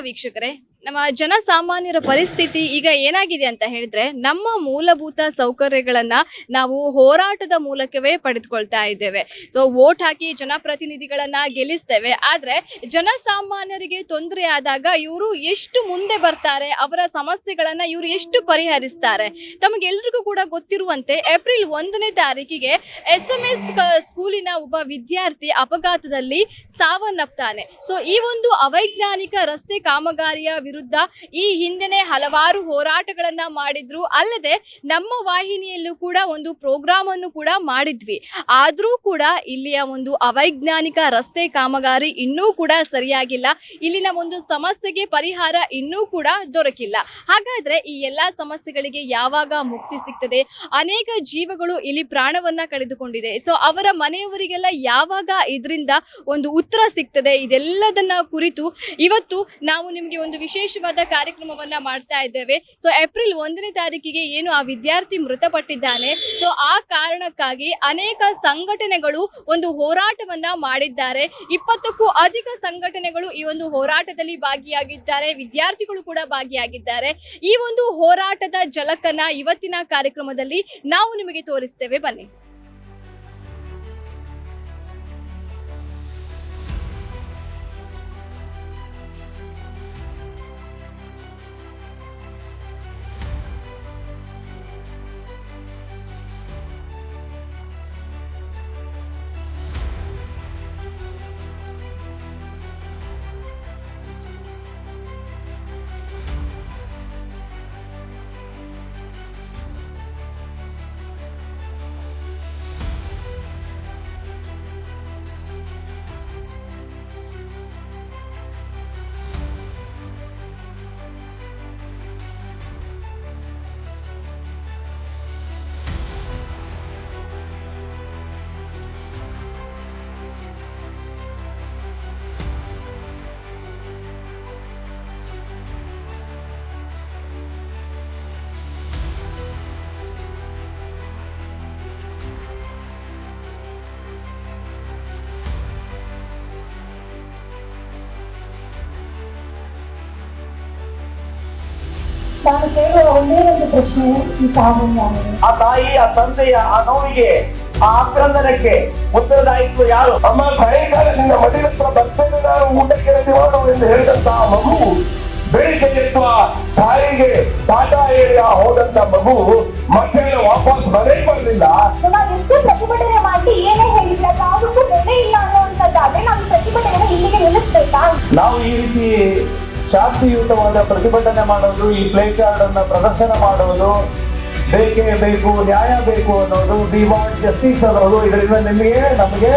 ವೀಕ್ಷಕರೇ. ನಮ್ಮ ಜನಸಾಮಾನ್ಯರ ಪರಿಸ್ಥಿತಿ ಈಗ ಏನಾಗಿದೆ ಅಂತ ಹೇಳಿದ್ರೆ ನಮ್ಮ ಮೂಲಭೂತ ಸೌಕರ್ಯಗಳನ್ನ ನಾವು ಹೋರಾಟದ ಮೂಲಕವೇ ಪಡೆದುಕೊಳ್ತಾ ಇದ್ದೇವೆ. ಸೊ ವೋಟ್ ಹಾಕಿ ಜನಪ್ರತಿನಿಧಿಗಳನ್ನ ಗೆಲ್ಲಿಸ್ತೇವೆ. ಆದ್ರೆ ಜನಸಾಮಾನ್ಯರಿಗೆ ತೊಂದರೆ ಆದಾಗ ಇವರು ಎಷ್ಟು ಮುಂದೆ ಬರ್ತಾರೆ, ಅವರ ಸಮಸ್ಯೆಗಳನ್ನ ಇವರು ಎಷ್ಟು ಪರಿಹರಿಸ್ತಾರೆ? ತಮಗೆಲ್ರಿಗೂ ಕೂಡ ಗೊತ್ತಿರುವಂತೆ ಏಪ್ರಿಲ್ ಒಂದನೇ ತಾರೀಕಿಗೆ ಎಸ್ ಎಂ ಎಸ್ ಸ್ಕೂಲಿನ ಒಬ್ಬ ವಿದ್ಯಾರ್ಥಿ ಅಪಘಾತದಲ್ಲಿ ಸಾವನ್ನಪ್ತಾನೆ. ಸೊ ಈ ಒಂದು ಅವೈಜ್ಞಾನಿಕ ರಸ್ತೆ ಕಾಮಗಾರಿಯ ವಿರುದ್ಧ ಈ ಹಿಂದೆನೆ ಹಲವಾರು ಹೋರಾಟಗಳನ್ನ ಮಾಡಿದ್ರು. ಅಲ್ಲದೆ ನಮ್ಮ ವಾಹಿನಿಯಲ್ಲೂ ಕೂಡ ಒಂದು ಪ್ರೋಗ್ರಾಮ್ ಅನ್ನು ಕೂಡ ಮಾಡಿದ್ವಿ. ಆದರೂ ಕೂಡ ಇಲ್ಲಿಯ ಒಂದು ಅವೈಜ್ಞಾನಿಕ ರಸ್ತೆ ಕಾಮಗಾರಿ ಇನ್ನೂ ಕೂಡ ಸರಿಯಾಗಿಲ್ಲ. ಇಲ್ಲಿನ ಒಂದು ಸಮಸ್ಯೆಗೆ ಪರಿಹಾರ ಇನ್ನೂ ಕೂಡ ದೊರಕಿಲ್ಲ. ಹಾಗಾದ್ರೆ ಈ ಎಲ್ಲಾ ಸಮಸ್ಯೆಗಳಿಗೆ ಯಾವಾಗ ಮುಕ್ತಿ ಸಿಗ್ತದೆ? ಅನೇಕ ಜೀವಗಳು ಇಲ್ಲಿ ಪ್ರಾಣವನ್ನ ಕಳೆದುಕೊಂಡಿದೆ. ಸೊ ಅವರ ಮನೆಯವರಿಗೆಲ್ಲ ಯಾವಾಗ ಇದರಿಂದ ಒಂದು ಉತ್ತರ ಸಿಗ್ತದೆ? ಇದೆಲ್ಲದನ್ನ ಕುರಿತು ಇವತ್ತು ನಾವು ನಿಮಗೆ ಒಂದು ವಿಶೇಷವಾದ ಕಾರ್ಯಕ್ರಮವನ್ನ ಮಾಡ್ತಾ ಇದ್ದೇವೆ. ಸೊ ಏಪ್ರಿಲ್ ಒಂದನೇ ತಾರೀಕಿಗೆ ಏನು ಆ ವಿದ್ಯಾರ್ಥಿ ಮೃತಪಟ್ಟಿದ್ದಾನೆ. ಸೊ ಆ ಕಾರಣಕ್ಕಾಗಿ ಅನೇಕ ಸಂಘಟನೆಗಳು ಒಂದು ಹೋರಾಟವನ್ನ ಮಾಡಿದ್ದಾರೆ. ಇಪ್ಪತ್ತಕ್ಕೂ ಅಧಿಕ ಸಂಘಟನೆಗಳು ಈ ಒಂದು ಹೋರಾಟದಲ್ಲಿ ಭಾಗಿಯಾಗಿದ್ದಾರೆ. ವಿದ್ಯಾರ್ಥಿಗಳು ಕೂಡ ಭಾಗಿಯಾಗಿದ್ದಾರೆ. ಈ ಒಂದು ಹೋರಾಟದ ಜಲಕನ ಇವತ್ತಿನ ಕಾರ್ಯಕ್ರಮದಲ್ಲಿ ನಾವು ನಿಮಗೆ ತೋರಿಸ್ತೇವೆ. ಬನ್ನಿ. ನಾನು ಕೇಳುವ ಒಂದೇ ಒಂದು ಪ್ರಶ್ನೆ ಈ ಆ ತಾಯಿ ಆ ತಂದೆಯ ಆ ನೋವಿಗೆ ಆ ಆಕ್ರಂದನಕ್ಕೆ ಉತ್ತರದಾಯಿತ್ವ ಯಾರು? ಅಮ್ಮ ಸಾಯಂಕಾಲದಿಂದ ಮಡಿ ಹತ್ರ ಬರ್ತೇನೆ ನಾನು ಊಟಕ್ಕೆ ರೆಡಿ ಮಾಡು ಎಂದು ಹೇಳಿದಂತ ಆ ಮಗು ಬೆಳಿಗ್ಗೆ ಎತ್ತುವ ತಾಯಿಗೆ ಪಾಠ ಹೇಳಿ ಆ ಹೋದಂತ ಮಗು ಮಕ್ಕಳ ವಾಪಸ್ ಬರೇ ಬರಲಿಲ್ಲ. ನಾವು ಎಷ್ಟು ಪ್ರತಿಭಟನೆ ಮಾಡಿ ಏನೇ ಹೇಳಿದ್ರೆ ಯಾವುದಕ್ಕೂ ಬೆಲೆ ಇಲ್ಲ ಅನ್ನುವಂಥದ್ದಾದ್ರೆ ನಾವು ಪ್ರತಿಭಟನೆ ಇಲ್ಲಿಗೆ ನಿಲ್ಲಿಸ್ಬೇಕಾ? ನಾವು ಈ ರೀತಿ ಶಾಂತಿಯುತವಾದ ಪ್ರತಿಭಟನೆ ಮಾಡೋದು, ಈ ಪ್ಲೇ ಕಾರ್ಡ್ ಅನ್ನ ಪ್ರದರ್ಶನ ಮಾಡುವುದು ಬೇಕೇ ಬೇಕು, ನ್ಯಾಯ ಬೇಕು ಅನ್ನೋದು ಡಿಮಾಂಡ್ ಜಸ್ಟಿಸ್ ಅನ್ನೋದು ಇದರಿಂದ ನಿಮಗೆ, ನಮಗೆ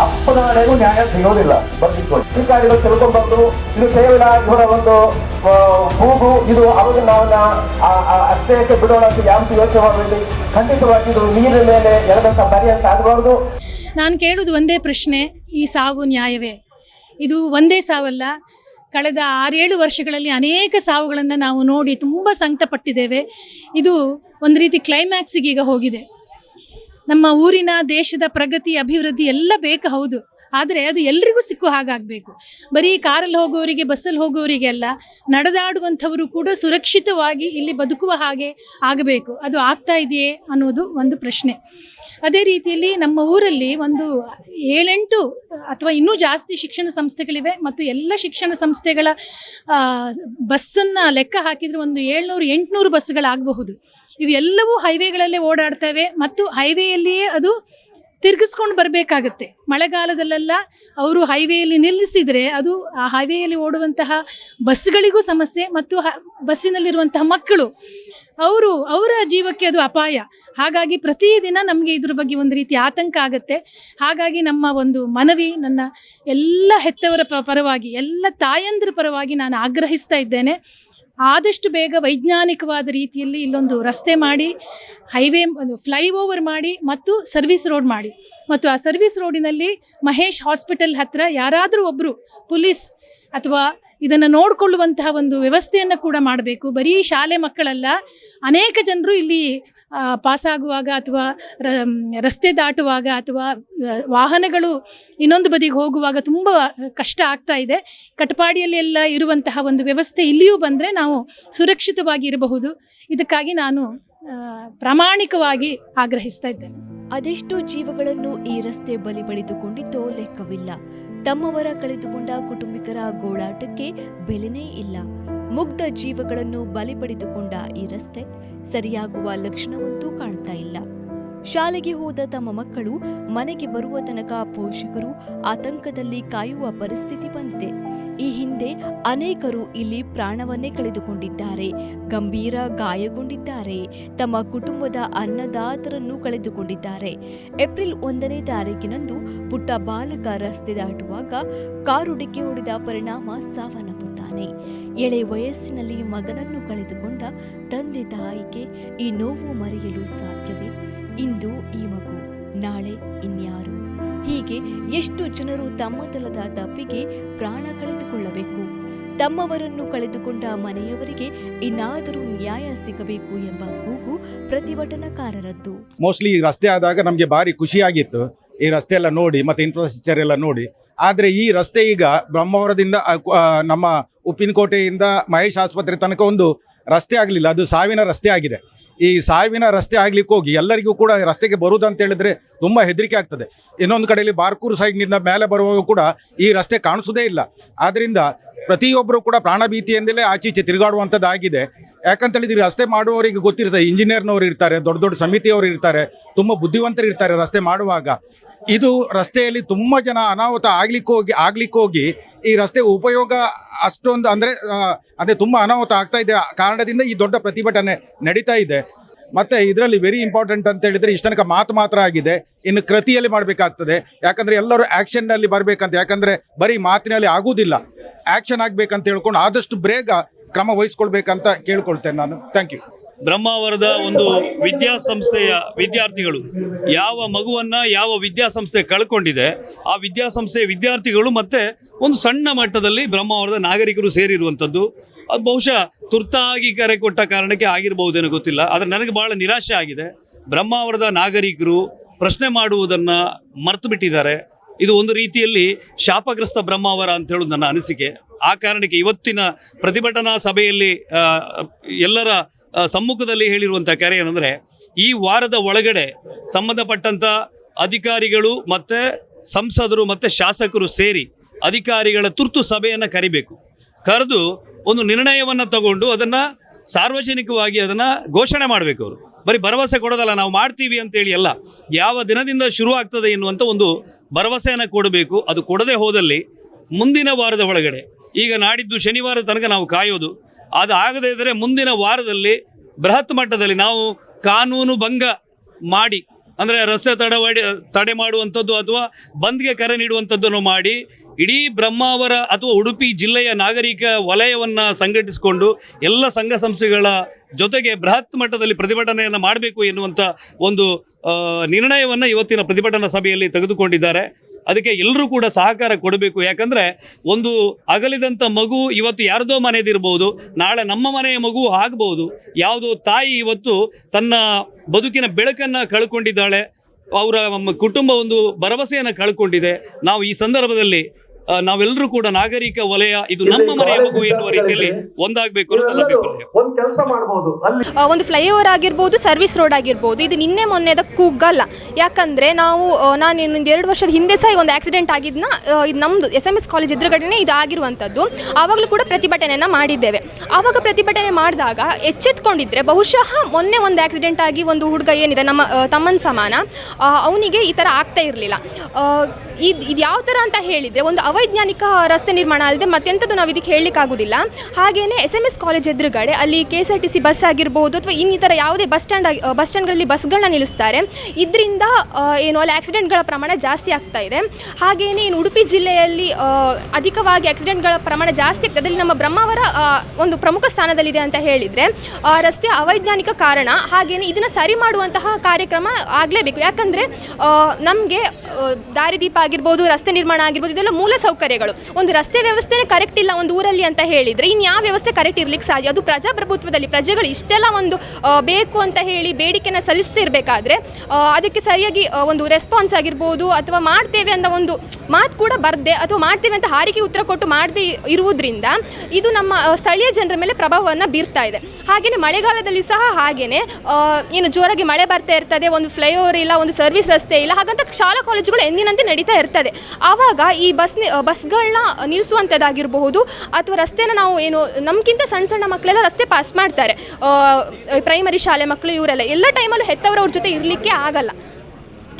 ಅಪ್ಪನಾಳೆಗೂ ನ್ಯಾಯ ಸಿಗೋದಿಲ್ಲ. ಬರ್ತಿಕೊಳ್ಳಿ ಅಧಿಕಾರಿಗಳು ತಿಳ್ಕೊಂಡ್ಬಂದು ಇದು ಕೇವಲ ಇವರ ಒಂದು ಕೂಗು, ಇದು ಅವರು ನಾವನ್ನ ಅಷ್ಟೇಕ್ಕೆ ಬಿಡೋಣ ಅಂತ ಯಾವತ್ತೂ ಯೋಚನೆ ಮಾಡಬೇಡಿ. ಖಂಡಿತವಾಗಿ ಇದು ನೀರಿನ ಮೇಲೆ ಎರಡಂತ ಅಂತ ಆಗಬಾರ್ದು. ನಾನು ಕೇಳೋದು ಒಂದೇ ಪ್ರಶ್ನೆ, ಈ ಸಾವು ನ್ಯಾಯವೇ? ಇದು ಒಂದೇ ಸಾವಲ್ಲ ಕಳೆದ ಆರೇಳು ವರ್ಷಗಳಲ್ಲಿ ಅನೇಕ ಸಾವುಗಳನ್ನು ನಾವು ನೋಡಿ ತುಂಬ ಸಂಕಟಪಟ್ಟಿದ್ದೇವೆ. ಇದು ಒಂದು ರೀತಿ ಕ್ಲೈಮ್ಯಾಕ್ಸಿಗೆ ಈಗ ಹೋಗಿದೆ. ನಮ್ಮ ಊರಿನ ದೇಶದ ಪ್ರಗತಿ, ಅಭಿವೃದ್ಧಿ ಎಲ್ಲ ಬೇಕು ಹೌದು. ಆದರೆ ಅದು ಎಲ್ರಿಗೂ ಸಿಕ್ಕು ಹಾಗಾಗಬೇಕು ಬರೀ ಕಾರಲ್ಲಿ ಹೋಗೋರಿಗೆ ಬಸ್ಸಲ್ಲಿ ಹೋಗೋರಿಗೆ ಅಲ್ಲ, ನಡೆದಾಡುವಂಥವರು ಕೂಡ ಸುರಕ್ಷಿತವಾಗಿ ಇಲ್ಲಿ ಬದುಕುವ ಹಾಗೆ ಆಗಬೇಕು. ಅದು ಆಗ್ತಾ ಇದೆಯೇ ಅನ್ನೋದು ಒಂದು ಪ್ರಶ್ನೆ. ಅದೇ ರೀತಿಯಲ್ಲಿ ನಮ್ಮ ಊರಲ್ಲಿ ಒಂದು ಏಳೆಂಟು ಅಥವಾ ಇನ್ನೂ ಜಾಸ್ತಿ ಶಿಕ್ಷಣ ಸಂಸ್ಥೆಗಳಿವೆ ಮತ್ತು ಎಲ್ಲ ಶಿಕ್ಷಣ ಸಂಸ್ಥೆಗಳ ಬಸ್ಸನ್ನು ಲೆಕ್ಕ ಹಾಕಿದರೆ ಒಂದು ಏಳ್ನೂರು, ಎಂಟುನೂರು ಬಸ್ಗಳಾಗಬಹುದು ಇವೆಲ್ಲವೂ ಹೈವೇಗಳಲ್ಲೇ ಓಡಾಡ್ತವೆ ಮತ್ತು ಹೈವೇಯಲ್ಲಿಯೇ ಅದು ತಿರುಗಿಸ್ಕೊಂಡು ಬರಬೇಕಾಗತ್ತೆ. ಮಳೆಗಾಲದಲ್ಲೆಲ್ಲ ಅವರು ಹೈವೇಯಲ್ಲಿ ನಿಲ್ಲಿಸಿದರೆ ಅದು ಆ ಹೈವೇಯಲ್ಲಿ ಓಡುವಂತಹ ಬಸ್ಗಳಿಗೂ ಸಮಸ್ಯೆ ಮತ್ತು ಹ, ಬಸ್ಸಿನಲ್ಲಿರುವಂತಹ ಮಕ್ಕಳು. ಅವರು, ಅವರ ಜೀವಕ್ಕೆ ಅದು ಅಪಾಯ. ಹಾಗಾಗಿ ಪ್ರತಿದಿನ ನಮಗೆ ಇದ್ರ ಬಗ್ಗೆ ಒಂದು ರೀತಿ ಆತಂಕ ಆಗುತ್ತೆ. ಹಾಗಾಗಿ ನಮ್ಮ ಒಂದು ಮನವಿ, ನನ್ನ ಎಲ್ಲ ಹೆತ್ತವರ ಪರವಾಗಿ, ಎಲ್ಲ ತಾಯಂದ್ರ ಪರವಾಗಿ ನಾನು ಆಗ್ರಹಿಸ್ತಾ ಇದ್ದೇನೆ. ಆದಷ್ಟು ಬೇಗ ವೈಜ್ಞಾನಿಕವಾದ ರೀತಿಯಲ್ಲಿ ಇಲ್ಲೊಂದು ರಸ್ತೆ ಮಾಡಿ, ಹೈವೇ ಒಂದು ಫ್ಲೈ ಓವರ್ ಮಾಡಿ ಮತ್ತು ಸರ್ವಿಸ್ ರೋಡ್ ಮಾಡಿ. ಮತ್ತು ಆ ಸರ್ವಿಸ್ ರೋಡಿನಲ್ಲಿ ಮಹೇಶ್ ಹಾಸ್ಪಿಟಲ್ ಹತ್ತಿರ ಯಾರಾದರೂ ಒಬ್ಬರು ಪೊಲೀಸ್ ಅಥವಾ ಇದನ್ನು ನೋಡಿಕೊಳ್ಳುವಂತಹ ಒಂದು ವ್ಯವಸ್ಥೆಯನ್ನು ಕೂಡ ಮಾಡಬೇಕು. ಬರೀ ಶಾಲೆ ಮಕ್ಕಳಲ್ಲ, ಅನೇಕ ಜನರು ಇಲ್ಲಿ ಪಾಸಾಗುವಾಗ ಅಥವಾ ರಸ್ತೆ ದಾಟುವಾಗ ಅಥವಾ ವಾಹನಗಳು ಇನ್ನೊಂದು ಬದಿಗೆ ಹೋಗುವಾಗ ತುಂಬ ಕಷ್ಟ ಆಗ್ತಾ ಇದೆ. ಕಟಪಾಡಿಯಲ್ಲಿ ಎಲ್ಲ ಇರುವಂತಹ ಒಂದು ವ್ಯವಸ್ಥೆ ಇಲ್ಲಿಯೂ ಬಂದರೆ ನಾವು ಸುರಕ್ಷಿತವಾಗಿ ಇರಬಹುದು. ಇದಕ್ಕಾಗಿ ನಾನು ಪ್ರಾಮಾಣಿಕವಾಗಿ ಆಗ್ರಹಿಸ್ತಾ ಇದ್ದೇನೆ. ಅದೆಷ್ಟೋ ಜೀವಗಳನ್ನು ಈ ರಸ್ತೆ ಬಲಿ ಪಡೆದುಕೊಂಡಿದ್ದೋ ಲೆಕ್ಕವಿಲ್ಲ. ತಮ್ಮವರ ಕಳೆದುಕೊಂಡ ಕುಟುಂಬಿಕರ ಗೋಳಾಟಕ್ಕೆ ಬೆಲೆನೇ ಇಲ್ಲ. ಮುಗ್ಧ ಜೀವಗಳನ್ನು ಬಲಿ ಪಡೆದುಕೊಂಡ ಈ ರಸ್ತೆ ಸರಿಯಾಗುವ ಲಕ್ಷಣವಂತೂ ಕಾಣ್ತಾ ಇಲ್ಲ. ಶಾಲೆಗೆ ಹೋದ ತಮ್ಮ ಮಕ್ಕಳು ಮನೆಗೆ ಬರುವ ತನಕ ಪೋಷಕರು ಆತಂಕದಲ್ಲಿ ಕಾಯುವ ಪರಿಸ್ಥಿತಿ ಬಂದಿದೆ. ಈ ಹಿಂದೆ ಅನೇಕರು ಇಲ್ಲಿ ಪ್ರಾಣವನ್ನೇ ಕಳೆದುಕೊಂಡಿದ್ದಾರೆ. ಗಂಭೀರ ಗಾಯಗೊಂಡಿದ್ದಾರೆ. ತಮ್ಮ ಕುಟುಂಬದ ಅನ್ನದಾತರನ್ನು ಕಳೆದುಕೊಂಡಿದ್ದಾರೆ. ಏಪ್ರಿಲ್ ಒಂದನೇ ತಾರೀಕಿನಂದು ಪುಟ್ಟ ಬಾಲಕ ರಸ್ತೆ ದಾಟುವಾಗ ಕಾರು ಡಿಕ್ಕಿ ಹೊಡೆದ ಪರಿಣಾಮ ಸಾವನ್ನಪ್ಪುತ್ತಾನೆ. ಎಳೆ ವಯಸ್ಸಿನಲ್ಲಿ ಮಗನನ್ನು ಕಳೆದುಕೊಂಡ ತಂದೆ ತಾಯಿಗೆ ಈ ನೋವು ಮರೆಯಲು ಸಾಧ್ಯವೇ? ಇಂದು ಈ ಮಗು, ನಾಳೆ ಇನ್ಯಾರು? ಹೀಗೆ ಎಷ್ಟು ಜನರು ತಮ್ಮದಲ್ಲದ ತಪ್ಪಿಗೆ ಪ್ರಾಣ ತಮ್ಮವರನ್ನು ಕಳೆದುಕೊಂಡ ಮನೆಯವರಿಗೆ ಇನ್ನಾದರೂ ನ್ಯಾಯ ಸಿಗಬೇಕು ಎಂಬ ಕೂಗು ಪ್ರತಿಭಟನಾಕಾರರದ್ದು. ಮೋಸ್ಟ್ಲಿ ರಸ್ತೆ ಆದಾಗ ನಮಗೆ ಭಾರಿ ಖುಷಿಯಾಗಿತ್ತು. ಈ ರಸ್ತೆ ಎಲ್ಲ ನೋಡಿ, ಮತ್ತು ಇನ್ಫ್ರಾಸ್ಟ್ರಕ್ಚರ್ ಎಲ್ಲ ನೋಡಿ. ಆದರೆ ಈ ರಸ್ತೆ ಈಗ ಬ್ರಹ್ಮವರದಿಂದ ನಮ್ಮ ಉಪ್ಪಿನಕೋಟೆಯಿಂದ ಮಹೇಶ್ ಆಸ್ಪತ್ರೆ ತನಕ ಒಂದು ರಸ್ತೆ ಆಗಲಿಲ್ಲ. ಅದು ಸಾವಿನ ರಸ್ತೆ ಆಗಿದೆ. ಈ ಸಾವಿನ ರಸ್ತೆ ಆಗ್ಲಿಕ್ಕೆ ಹೋಗಿ ಎಲ್ಲರಿಗೂ ಕೂಡ ರಸ್ತೆಗೆ ಬರುವುದು ಅಂತ ಹೇಳಿದ್ರೆ ತುಂಬ ಹೆದರಿಕೆ ಆಗ್ತದೆ. ಇನ್ನೊಂದು ಕಡೆಯಲ್ಲಿ ಬಾರ್ಕೂರು ಸೈಡ್ನಿಂದ ಮೇಲೆ ಬರುವಾಗ ಕೂಡ ಈ ರಸ್ತೆ ಕಾಣಿಸೋದೇ ಇಲ್ಲ. ಆದ್ದರಿಂದ ಪ್ರತಿಯೊಬ್ಬರು ಕೂಡ ಪ್ರಾಣ ಭೀತಿಯಿಂದಲೇ ಆಚೀಚೆ ತಿರುಗಾಡುವಂಥದ್ದಾಗಿದೆ. ಯಾಕಂತ ಹೇಳಿದ್ರೆ ಈ ರಸ್ತೆ ಮಾಡುವವರಿಗೆ ಗೊತ್ತಿರ್ತದೆ ಇಂಜಿನಿಯರ್ನವರು ಇರ್ತಾರೆ, ದೊಡ್ಡ ದೊಡ್ಡ ಸಮಿತಿಯವರು ಇರ್ತಾರೆ, ತುಂಬ ಬುದ್ಧಿವಂತರು ಇರ್ತಾರೆ ರಸ್ತೆ ಮಾಡುವಾಗ. ಇದು ರಸ್ತೆಯಲ್ಲಿ ತುಂಬ ಜನ ಅನಾಹುತ ಆಗ್ಲಿಕ್ಕೆ ಹೋಗಿ ಆಗ್ಲಿಕ್ಕೆ ಹೋಗಿ ಈ ರಸ್ತೆ ಉಪಯೋಗ ಅಷ್ಟೊಂದು ಅಂದರೆ ಅದೇ ತುಂಬ ಅನಾಹುತ ಆಗ್ತಾ ಇದೆ ಕಾರಣದಿಂದ ಈ ದೊಡ್ಡ ಪ್ರತಿಭಟನೆ ನಡೀತಾ ಇದೆ. ಮತ್ತೆ ಇದರಲ್ಲಿ ವೆರಿ ಇಂಪಾರ್ಟೆಂಟ್ ಅಂತ ಹೇಳಿದ್ರೆ ಇಷ್ಟು ತನಕ ಮಾತು ಮಾತ್ರ ಆಗಿದೆ. ಇನ್ನು ಕೃತಿಯಲ್ಲಿ ಮಾಡಬೇಕಾಗ್ತದೆ. ಯಾಕಂದ್ರೆ ಎಲ್ಲರೂ ಆ್ಯಕ್ಷನ್ನಲ್ಲಿ ಬರಬೇಕಂತ, ಯಾಕಂದ್ರೆ ಬರೀ ಮಾತಿನಲ್ಲಿ ಆಗುವುದಿಲ್ಲ. ಆ್ಯಕ್ಷನ್ ಆಗ್ಬೇಕಂತ ಹೇಳ್ಕೊಂಡು ಆದಷ್ಟು ಬೇಗ ಕ್ರಮ ವಹಿಸ್ಕೊಳ್ಬೇಕಂತ ಕೇಳ್ಕೊಳ್ತೇನೆ ನಾನು. ಥ್ಯಾಂಕ್ ಯು ಬ್ರಹ್ಮಾವರದ ಒಂದು ವಿದ್ಯಾಸಂಸ್ಥೆಯ ವಿದ್ಯಾರ್ಥಿಗಳು ಯಾವ ಮಗುವನ್ನ ಯಾವ ವಿದ್ಯಾಸಂಸ್ಥೆ ಕಳ್ಕೊಂಡಿದೆ, ಆ ವಿದ್ಯಾಸಂಸ್ಥೆಯ ವಿದ್ಯಾರ್ಥಿಗಳು ಮತ್ತೆ ಒಂದು ಸಣ್ಣ ಮಟ್ಟದಲ್ಲಿ ಬ್ರಹ್ಮಾವರದ ನಾಗರಿಕರು ಸೇರಿರುವಂಥದ್ದು. ಅದು ಬಹುಶಃ ತುರ್ತಾಗಿ ಕರೆ ಕೊಟ್ಟ ಕಾರಣಕ್ಕೆ ಆಗಿರಬಹುದೇನೋ ಗೊತ್ತಿಲ್ಲ, ಆದರೆ ನನಗೆ ಭಾಳ ನಿರಾಶೆ ಆಗಿದೆ. ಬ್ರಹ್ಮಾವರದ ನಾಗರಿಕರು ಪ್ರಶ್ನೆ ಮಾಡುವುದನ್ನು ಮರೆತು ಬಿಟ್ಟಿದ್ದಾರೆ. ಇದು ಒಂದು ರೀತಿಯಲ್ಲಿ ಶಾಪಗ್ರಸ್ತ ಬ್ರಹ್ಮಾವರ ಅಂತ ನನ್ನ ಅನಿಸಿಕೆ. ಆ ಕಾರಣಕ್ಕೆ ಇವತ್ತಿನ ಪ್ರತಿಭಟನಾ ಸಭೆಯಲ್ಲಿ ಎಲ್ಲರ ಸಮ್ಮುಖದಲ್ಲಿ ಹೇಳಿರುವಂಥ ಕರೆ ಏನಂದರೆ, ಈ ವಾರದ ಒಳಗಡೆ ಸಂಬಂಧಪಟ್ಟಂಥ ಅಧಿಕಾರಿಗಳು ಮತ್ತು ಸಂಸದರು ಮತ್ತು ಶಾಸಕರು ಸೇರಿ ಅಧಿಕಾರಿಗಳ ತುರ್ತು ಸಭೆಯನ್ನು ಕರಿಬೇಕು. ಕರೆದು ಒಂದು ನಿರ್ಣಯವನ್ನು ತಗೊಂಡು ಅದನ್ನು ಸಾರ್ವಜನಿಕವಾಗಿ ಅದನ್ನು ಘೋಷಣೆ ಮಾಡಬೇಕು ಅವರು. ಬರೀ ಭರವಸೆ ಕೊಡೋದಲ್ಲ, ನಾವು ಮಾಡ್ತೀವಿ ಅಂತೇಳಿ ಅಲ್ಲ. ಯಾವ ದಿನದಿಂದ ಶುರು ಆಗ್ತದೆ ಎನ್ನುವಂಥ ಒಂದು ಭರವಸೆಯನ್ನು ಕೊಡಬೇಕು. ಅದು ಕೊಡದೆ ಹೋದಲ್ಲಿ ಮುಂದಿನ ವಾರದ ಒಳಗಡೆ, ಈಗ ನಾಡಿದ್ದು ಶನಿವಾರ ತನಕ ನಾವು ಕಾಯೋದು. ಅದು ಆಗದೇ ಇದ್ದರೆ ಮುಂದಿನ ವಾರದಲ್ಲಿ ಬೃಹತ್ ಮಟ್ಟದಲ್ಲಿ ನಾವು ಕಾನೂನು ಭಂಗ ಮಾಡಿ, ಅಂದರೆ ರಸ್ತೆ ತಡವಾಡಿ, ತಡೆ ಮಾಡುವಂಥದ್ದು ಅಥವಾ ಬಂದ್ಗೆ ಕರೆ ನೀಡುವಂಥದ್ದನ್ನು ಮಾಡಿ ಇಡೀ ಬ್ರಹ್ಮಾವರ ಅಥವಾ ಉಡುಪಿ ಜಿಲ್ಲೆಯ ನಾಗರಿಕ ವಲಯವನ್ನು ಸಂಘಟಿಸಿಕೊಂಡು ಎಲ್ಲ ಸಂಘ ಸಂಸ್ಥೆಗಳ ಜೊತೆಗೆ ಬೃಹತ್ ಮಟ್ಟದಲ್ಲಿ ಪ್ರತಿಭಟನೆಯನ್ನು ಮಾಡಬೇಕು ಎನ್ನುವಂಥ ಒಂದು ನಿರ್ಣಯವನ್ನು ಇವತ್ತಿನ ಪ್ರತಿಭಟನಾ ಸಭೆಯಲ್ಲಿ ತೆಗೆದುಕೊಂಡಿದ್ದಾರೆ. ಅದಕ್ಕೆ ಎಲ್ಲರೂ ಕೂಡ ಸಹಕಾರ ಕೊಡಬೇಕು. ಯಾಕಂದರೆ ಒಂದು ಅಗಲಿದಂಥ ಮಗು ಇವತ್ತು ಯಾರದೋ ಮನೆಯದಿರ್ಬೋದು ನಾಳೆ ನಮ್ಮ ಮನೆಯ ಮಗು ಆಗ್ಬೋದು. ಯಾವುದೋ ತಾಯಿ ಇವತ್ತು ತನ್ನ ಬದುಕಿನ ಬೆಳಕನ್ನು ಕಳ್ಕೊಂಡಿದ್ದಾಳೆ, ಅವರ ಕುಟುಂಬ ಒಂದು ಭರವಸೆಯನ್ನು ಕಳ್ಕೊಂಡಿದೆ. ನಾವು ಈ ಸಂದರ್ಭದಲ್ಲಿ ನಾವೆಲ್ಲರೂ ಕೂಡ ನಾಗರಿಕ ವಲಯ ಇದು ನಮ್ಮ ಮನೆಯ ಮಗು ಎನ್ನುವ ರೀತಿಯಲ್ಲಿ ಒಂದಾಗಬೇಕು ಅನ್ನೋದು ಅಭಿಪ್ರಾಯ. ಕೆಲಸ ಮಾಡಬಹುದು ಅಲ್ಲಿ ಆ, ಒಂದು ಫ್ಲೈಓವರ್ ಆಗಿರ್ಬೋದು ಸರ್ವಿಸ್ ರೋಡ್ ಆಗಿರ್ಬೋದು ಇದು ನಿನ್ನೆ ಮೊನ್ನೆದ ಕುಗ್ಗಲ್ಲ ಯಾಕಂದ್ರೆ ನಾವು ನಾನು ಇನ್ನೊಂದು ಎರಡು ವರ್ಷದ ಹಿಂದೆ ಸಹ ಒಂದು ಆಕ್ಸಿಡೆಂಟ್ ಆಗಿದ್ನ ಇದು ನಮ್ದು ಎಸ್ ಎಂ ಎಸ್ ಕಾಲೇಜ್ ಎದುರುಗಡೆನೇ ಇದು ಆಗಿರುವಂತದ್ದು ಆವಾಗಲೂ ಕೂಡ ಪ್ರತಿಭಟನೆಯನ್ನು ಮಾಡಿದ್ದೇವೆ. ಆವಾಗ ಪ್ರತಿಭಟನೆ ಮಾಡಿದಾಗ ಎಚ್ಚೆತ್ಕೊಂಡಿದ್ರೆ ಬಹುಶಃ ಮೊನ್ನೆ ಒಂದು ಆಕ್ಸಿಡೆಂಟ್ ಆಗಿ ಒಂದು ಹುಡುಗ ಏನಿದೆ ನಮ್ಮ ತಮ್ಮನ ಸಮಾನ ಅವನಿಗೆ ಈ ಥರ ಆಗ್ತಾ ಇರಲಿಲ್ಲ. ಇದು ಇದು ಯಾವ ಥರ ಅಂತ ಹೇಳಿದರೆ ಒಂದು ಅವೈಜ್ಞಾನಿಕ ರಸ್ತೆ ನಿರ್ಮಾಣ ಅಲ್ಲದೆ ಮತ್ತೆಂಥದ್ದು ನಾವು ಇದಕ್ಕೆ ಹೇಳಲಿಕ್ಕಾಗೋದಿಲ್ಲ ಹಾಗೆಯೇ ಎಸ್ ಎಂ ಎಸ್ ಕಾಲೇಜ್ ಎದುರುಗಡೆ ಅಲ್ಲಿ K S R T C bus ಆಗಿರ್ಬೋದು ಅಥವಾ ಇನ್ನಿತರ ಯಾವುದೇ ಬಸ್ ಸ್ಟ್ಯಾಂಡ್ ಆಗಿ ಬಸ್ ಸ್ಟ್ಯಾಂಡ್ಗಳಲ್ಲಿ ಬಸ್ಗಳನ್ನ ನಿಲ್ಲಿಸ್ತಾರೆ. ಇದರಿಂದ ಏನು ಅಲ್ಲಿ ಆಕ್ಸಿಡೆಂಟ್ಗಳ ಪ್ರಮಾಣ ಜಾಸ್ತಿ ಆಗ್ತಾ ಇದೆ. ಹಾಗೆಯೇ ಏನು ಉಡುಪಿ ಜಿಲ್ಲೆಯಲ್ಲಿ ಅಧಿಕವಾಗಿ ಆಕ್ಸಿಡೆಂಟ್ಗಳ ಪ್ರಮಾಣ ಜಾಸ್ತಿ ಆಗ್ತದೆ ಅದರಲ್ಲಿ ನಮ್ಮ ಬ್ರಹ್ಮಾವರ ಒಂದು ಪ್ರಮುಖ ಸ್ಥಾನದಲ್ಲಿದೆ ಅಂತ ಹೇಳಿದರೆ ರಸ್ತೆ ಅವೈಜ್ಞಾನಿಕ ಕಾರಣ ಹಾಗೆಯೇ ಇದನ್ನು ಸರಿ ಮಾಡುವಂತಹ ಕಾರ್ಯಕ್ರಮ ಆಗಲೇಬೇಕು. ಯಾಕಂದರೆ ನಮಗೆ ದಾರಿದೀಪ ಆಗಿರ್ಬೋದು, ರಸ್ತೆ ನಿರ್ಮಾಣ ಆಗಿರ್ಬೋದು, ಇದೆಲ್ಲ ಮೂಲ ಸೌಕರ್ಯಗಳು. ಒಂದು ರಸ್ತೆ ವ್ಯವಸ್ಥೆನೇ ಕರೆಕ್ಟ್ ಇಲ್ಲ ಒಂದು ಊರಲ್ಲಿ ಅಂತ ಹೇಳಿದರೆ ಇನ್ನು ಯಾವ ವ್ಯವಸ್ಥೆ ಕರೆಕ್ಟ್ ಇರ್ಲಿಕ್ಕೆ ಸಾಧ್ಯ? ಅದು ಪ್ರಜಾಪ್ರಭುತ್ವದಲ್ಲಿ ಪ್ರಜೆಗಳು ಇಷ್ಟೆಲ್ಲ ಒಂದು ಬೇಕು ಅಂತ ಹೇಳಿ ಬೇಡಿಕೆನ ಸಲ್ಲಿಸ್ತಿರ್ಬೇಕಾದ್ರೆ ಅದಕ್ಕೆ ಸರಿಯಾಗಿ ಒಂದು ರೆಸ್ಪಾನ್ಸ್ ಆಗಿರ್ಬೋದು ಅಥವಾ ಮಾಡ್ತೇವೆ ಅಂತ ಒಂದು ಮಾತು ಕೂಡ ಬರದೆ ಅಥವಾ ಮಾಡ್ತೇವೆ ಅಂತ ಹಾರಿಕೆ ಉತ್ತರ ಕೊಟ್ಟು ಮಾಡದೇ ಇರುವುದರಿಂದ ಇದು ನಮ್ಮ ಸ್ಥಳೀಯ ಜನರ ಮೇಲೆ ಪ್ರಭಾವವನ್ನು ಬೀರ್ತಾ ಇದೆ. ಹಾಗೆಯೇ ಮಳೆಗಾಲದಲ್ಲಿ ಸಹ ಹಾಗೆಯೇ ಏನು ಜೋರಾಗಿ ಮಳೆ ಬರ್ತಾ ಇರ್ತದೆ, ಒಂದು ಫ್ಲೈಓವರ್ ಇಲ್ಲ, ಒಂದು ಸರ್ವಿಸ್ ರಸ್ತೆ ಇಲ್ಲ, ಹಾಗಂತ ಶಾಲಾ ಕಾಲೇಜುಗಳು ಎಂದಿನಂತೆ ನಡೀತಾ ಇರ್ತದೆ. ಆವಾಗ ಈ ಬಸ್ ಬಸ್ಗಳನ್ನ ನಿಲ್ಲಿಸುವಂಥದ್ದಾಗಿರಬಹುದು ಅಥವಾ ರಸ್ತೆನ ನಾವು ಏನು ನಮಗಿಂತ ಸಣ್ಣ ಸಣ್ಣ ಮಕ್ಕಳೆಲ್ಲ ರಸ್ತೆ ಪಾಸ್ ಮಾಡ್ತಾರೆ. ಪ್ರೈಮರಿ ಶಾಲೆ ಮಕ್ಕಳು ಇವರೆಲ್ಲ, ಎಲ್ಲ ಟೈಮಲ್ಲೂ ಹೆತ್ತವರವ್ರ ಜೊತೆ ಇರಲಿಕ್ಕೆ ಆಗಲ್ಲ.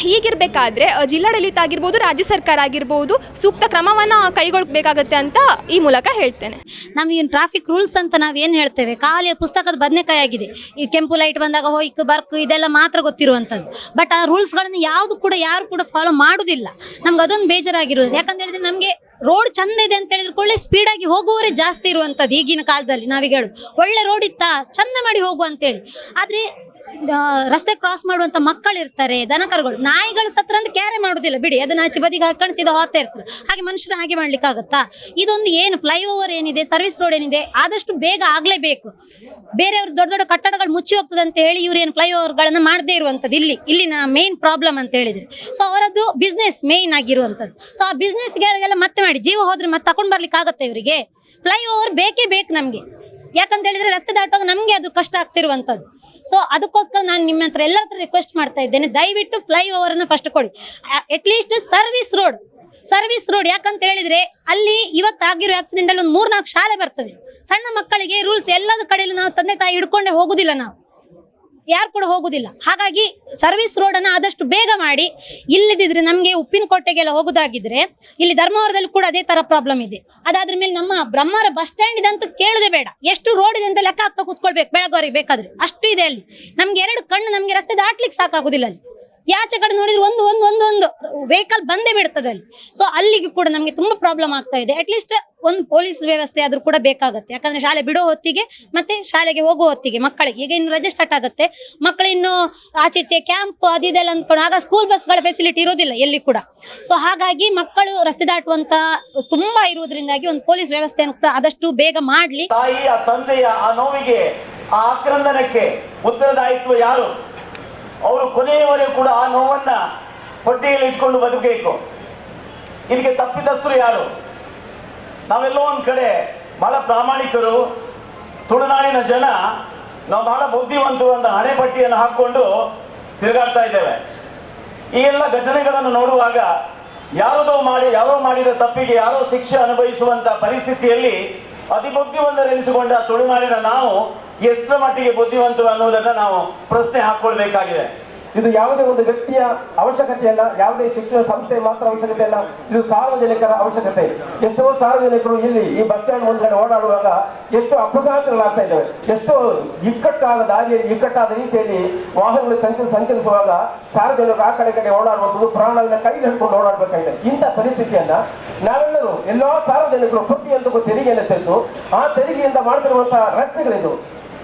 ಹೀಗಿರಬೇಕಾದ್ರೆ ಜಿಲ್ಲಾಡಳಿತ ಆಗಿರ್ಬೋದು, ರಾಜ್ಯ ಸರ್ಕಾರ ಆಗಿರ್ಬೋದು, ಸೂಕ್ತ ಕ್ರಮವನ್ನು ಕೈಗೊಳ್ಳಬೇಕಾಗತ್ತೆ ಅಂತ ಈ ಮೂಲಕ ಹೇಳ್ತೇನೆ. ನಮಗೇನು ಟ್ರಾಫಿಕ್ ರೂಲ್ಸ್ ಅಂತ ನಾವು ಏನು ಹೇಳ್ತೇವೆ? ಖಾಲಿ ಪುಸ್ತಕದ ಬದನೆಕಾಯಿ ಆಗಿದೆ. ಈ ಕೆಂಪು ಲೈಟ್ ಬಂದಾಗ ಹೋಯ್ಕ್, ಬರ್ಕ್, ಇದೆಲ್ಲ ಮಾತ್ರ ಗೊತ್ತಿರುವಂಥದ್ದು. ಬಟ್ ಆ ರೂಲ್ಸ್ಗಳನ್ನು ಯಾವುದು ಕೂಡ, ಯಾರು ಕೂಡ ಫಾಲೋ ಮಾಡೋದಿಲ್ಲ. ನಮ್ಗೆ ಅದೊಂದು ಬೇಜಾರಾಗಿರೋದು. ಯಾಕಂತ ಹೇಳಿದ್ರೆ ನಮಗೆ ರೋಡ್ ಚಂದ ಇದೆ ಅಂತ ಹೇಳಿದ್ರೆ ಒಳ್ಳೆ ಸ್ಪೀಡಾಗಿ ಹೋಗುವವರೇ ಜಾಸ್ತಿ ಇರುವಂಥದ್ದು ಈಗಿನ ಕಾಲದಲ್ಲಿ ನಾವೀಗ ಹೇಳೋದು. ಒಳ್ಳೆ ರೋಡ್ ಇತ್ತಾ, ಚಂದ ಮಾಡಿ ಹೋಗು ಅಂತೇಳಿ. ಆದರೆ ರಸ್ತೆ ಕ್ರಾಸ್ ಮಾಡುವಂತ ಮಕ್ಕಳು ಇರ್ತಾರೆ ದನಕರುಗಳು. ನಾಯಿಗಳು ಸತ್ರ ಅಂತ ಕ್ಯಾರೆ ಮಾಡೋದಿಲ್ಲ, ಬಿಡಿ. ಅದನ್ನ ಆಚೆ ಬದಿಗೆ ಹಾಕೊಂಡು ಸೀದಾ ಹೋಗ್ತಾ ಇರ್ತಾರೆ. ಹಾಗೆ ಮನುಷ್ಯರು ಹಾಗೆ ಮಾಡ್ಲಿಕ್ಕಾಗತ್ತಾ? ಇದೊಂದು ಏನು ಫ್ಲೈ ಓವರ್ ಏನಿದೆ ಸರ್ವಿಸ್ ರೋಡ್ ಏನಿದೆ, ಆದಷ್ಟು ಬೇಗ ಆಗಲೇಬೇಕು. ಬೇರೆಯವ್ರ ದೊಡ್ಡ ದೊಡ್ಡ ಕಟ್ಟಡಗಳು ಮುಚ್ಚಿ ಹೋಗ್ತದೆ ಅಂತ ಹೇಳಿ ಇವ್ರು ಏನು ಫ್ಲೈಓವರ್ಗಳನ್ನ ಮಾಡದೇ ಇರುವಂಥದ್ದು ಇಲ್ಲಿ. ಇಲ್ಲಿನ ಮೇನ್ ಪ್ರಾಬ್ಲಮ್ ಅಂತ ಹೇಳಿದರೆ. ಸೊ ಅವರದ್ದು ಬಿಸ್ನೆಸ್ ಮೇಯ್ನ್ ಆಗಿರುವಂಥದ್ದು. ಸೊ ಆ ಬಿಸ್ನೆಸ್ಗಳಿಗೆಲ್ಲ ಮತ್ತೆ ಮಾಡಿ, ಜೀವ ಹೋದ್ರೆ ಮತ್ತೆ ತಗೊಂಡು ಬರ್ಲಿಕ್ಕೆ ಆಗತ್ತೆ ಇವರಿಗೆ? ಫ್ಲೈಓವರ್ ಬೇಕೇ ಬೇಕು ನಮಗೆ. ಯಾಕಂತ ಹೇಳಿದ್ರೆ ರಸ್ತೆ ದಾಟುವಾಗ ನಮಗೆ ಅದು ಕಷ್ಟ ಆಗ್ತಿರುವಂಥದ್ದು. ಸೊ ಅದಕ್ಕೋಸ್ಕರ ನಾನು ನಿಮ್ಮ ಹತ್ರ ಎಲ್ಲರ ಹತ್ರ ರಿಕ್ವೆಸ್ಟ್ ಮಾಡ್ತಾ ಇದ್ದೇನೆ. ದಯವಿಟ್ಟು ಫ್ಲೈ ಓವರನ್ನು ಫಸ್ಟ್ ಕೊಡಿ. At least service road service road ಯಾಕಂತ ಹೇಳಿದ್ರೆ ಅಲ್ಲಿ ಇವತ್ತಾಗಿರೋ ಆಕ್ಸಿಡೆಂಟ್ ಅಲ್ಲಿ ಒಂದು ಮೂರ್ನಾಲ್ಕು ಶಾಲೆ ಬರ್ತದೆ. ಸಣ್ಣ ಮಕ್ಕಳಿಗೆ ರೂಲ್ಸ್ ಎಲ್ಲದ ಕಡೆಯಲ್ಲೂ ನಾವು ತಂದೆ ತಾಯಿ ಹಿಡ್ಕೊಂಡೇ ಹೋಗುದಿಲ್ಲ ನಾವು. ಯಾರು ಕೂಡ ಹೋಗುದಿಲ್ಲ. ಹಾಗಾಗಿ ಸರ್ವಿಸ್ ರೋಡನ್ನು ಆದಷ್ಟು ಬೇಗ ಮಾಡಿ ಇಲ್ಲದಿದ್ರೆ ನಮಗೆ ಉಪ್ಪಿನಕೋಟೆಗೆಲ್ಲ ಹೋಗೋದಾಗಿದ್ರೆ, ಇಲ್ಲಿ ಧರ್ಮವರದಲ್ಲಿ ಕೂಡ ಅದೇ ತರ ಪ್ರಾಬ್ಲಮ್ ಇದೆ. ಅದಾದ್ರ ಮೇಲೆ ನಮ್ಮ ಬ್ರಹ್ಮರ ಬಸ್ ಸ್ಟ್ಯಾಂಡ್ ಇದಂತೂ ಕೇಳದೆ ಬೇಡ. ಎಷ್ಟು ರೋಡ್ ಇದೆ ಅಂತ ಲೆಕ್ಕ ಹಾಕ್ತಾ ಕೂತ್ಕೊಳ್ಬೇಕು ಬೆಳಗಾವಿಗೆ ಬೇಕಾದ್ರೆ. ಅಷ್ಟು ಇದೆ ಅಲ್ಲಿ. ನಮ್ಗೆ ಎರಡು ಕಣ್ಣು ನಮಗೆ ರಸ್ತೆ ದಾಟ್ಲಿಕ್ಕೆ ಸಾಕಾಗುದಿಲ್ಲ ಅಲ್ಲಿ. ಯಾಚೆ ಕಡೆ ನೋಡಿದ್ರೆ ಒಂದು ಒಂದು ಒಂದು ಒಂದು ವೆಹಿಕಲ್ ಬಂದೇ ಬಿಡ್ತದೆ ಅಲ್ಲಿ. ಸೊ ಅಲ್ಲಿಗೆ ಕೂಡ ನಮಗೆ ತುಂಬಾ ಪ್ರಾಬ್ಲಮ್ ಆಗ್ತಾ ಇದೆ. ಅಟ್ಲೀಸ್ಟ್ ಒಂದು ಪೊಲೀಸ್ ವ್ಯವಸ್ಥೆ ಆದರೂ ಕೂಡ ಬೇಕಾಗುತ್ತೆ. ಯಾಕಂದ್ರೆ ಶಾಲೆ ಬಿಡೋ ಹೊತ್ತಿಗೆ ಮತ್ತೆ ಶಾಲೆಗೆ ಹೋಗೋ ಹೊತ್ತಿಗೆ ಮಕ್ಕಳಿಗೆ. ಈಗ ಇನ್ನು ರಜೆ ಸ್ಟಾರ್ಟ್ ಆಗುತ್ತೆ. ಮಕ್ಕಳು ಇನ್ನು ಆಚೆ ಈಚೆ ಕ್ಯಾಂಪ್ ಅದಿದೆಲ್ಲ ಅಂದ್ಕೊಂಡು ಆಗ ಸ್ಕೂಲ್ ಬಸ್ಗಳ ಫೆಸಿಲಿಟಿ ಇರೋದಿಲ್ಲ ಎಲ್ಲಿ ಕೂಡ. ಸೊ ಹಾಗಾಗಿ ಮಕ್ಕಳು ರಸ್ತೆ ದಾಟುವಂತ ತುಂಬಾ ಇರುವುದರಿಂದಾಗಿ ಒಂದು ಪೊಲೀಸ್ ವ್ಯವಸ್ಥೆಯನ್ನು ಕೂಡ ಆದಷ್ಟು ಬೇಗ ಮಾಡಲಿ. ತಂದೆಯ ಆ ನೋವಿಗೆ, ಆ ಆಕ್ರಂದನಕ್ಕೆ ಉತ್ತರದಾಯಿತ್ವ ಯಾರು? ಅವರು ಕೊನೆಯವರೆಗೂ ಕೂಡ ಆ ನೋವನ್ನ ಹೊಟ್ಟೆಯಲ್ಲಿ ಇಟ್ಕೊಂಡು ಬದುಕಬೇಕು. ಇದಕ್ಕೆ ತಪ್ಪಿತಸ್ಥರು ಯಾರು? ನಾವೆಲ್ಲೋ ಒಂದು ಕಡೆ ಬಹಳ ಪ್ರಾಮಾಣಿಕರು, ತುಳುನಾಡಿನ ಜನ, ನಾವು ಬಹಳ ಬುದ್ಧಿವಂತರು ಅಂತ ಹಣೆಪಟ್ಟಿಯನ್ನು ಹಾಕ್ಕೊಂಡು ತಿರುಗಾಡ್ತಾ ಇದ್ದೇವೆ. ಈ ಎಲ್ಲ ಘಟನೆಗಳನ್ನು ನೋಡುವಾಗ ಯಾರದೋ ಮಾಡಿ, ಯಾರೋ ಮಾಡಿದ ತಪ್ಪಿಗೆ ಯಾರೋ ಶಿಕ್ಷೆ ಅನುಭವಿಸುವಂತ ಪರಿಸ್ಥಿತಿಯಲ್ಲಿ ಅತಿ ಬುದ್ಧಿವಂತರೆನಿಸಿಕೊಂಡ ತುಳುನಾಡಿನ ನಾವು ಎಷ್ಟರ ಮಟ್ಟಿಗೆ ಬುದ್ಧಿವಂತರು ಅನ್ನೋದನ್ನ ನಾವು ಪ್ರಶ್ನೆ ಹಾಕೊಳ್ಬೇಕಾಗಿದೆ. ಇದು ಯಾವುದೇ ಒಂದು ವ್ಯಕ್ತಿಯ ಅವಶ್ಯಕತೆ ಅಲ್ಲ, ಯಾವುದೇ ಶಿಕ್ಷಣ ಸಂಸ್ಥೆ ಮಾತ್ರ ಅವಶ್ಯಕತೆ ಅಲ್ಲ, ಇದು ಸಾರ್ವಜನಿಕರ ಅವಶ್ಯಕತೆ. ಎಷ್ಟೋ ಸಾರ್ವಜನಿಕರು ಇಲ್ಲಿ ಈ ಬಸ್ ಸ್ಟ್ಯಾಂಡ್ ಮುಂದೆ ಓಡಾಡುವಾಗ ಎಷ್ಟೋ ಅಪಘಾತಗಳಾಗ್ತಾ ಇದ್ದಾವೆ. ಎಷ್ಟೋ ಇಕ್ಕಟ್ಟಾದ ದಾರಿಯಲ್ಲಿ ಇಕ್ಕಟ್ಟಾದ ರೀತಿಯಲ್ಲಿ ವಾಹನಗಳು ಸಂಚ, ಸಂಚರಿಸುವಾಗ ಸಾರ್ವಜನಿಕರು ಆ ಕಡೆ ಕಡೆ ಓಡಾಡುವಂಥದ್ದು ಪ್ರಾಣಗಳನ್ನ ಕೈ ಹಿಡ್ಕೊಂಡು ಓಡಾಡಬೇಕಾಗಿದೆ. ಇಂಥ ಪರಿಸ್ಥಿತಿಯನ್ನ ನಾವೆಲ್ಲರೂ ಎಲ್ಲೋ ಸಾರ್ವಜನಿಕರು ಪ್ರತಿಯೊಂದಕ್ಕೂ ತೆರಿಗೆಯನ್ನು ತೆಗೆದು ಆ ತೆರಿಗೆಯಿಂದ ಮಾಡ್ತಿರುವಂತಹ ರಸ್ತೆಗಳಿದು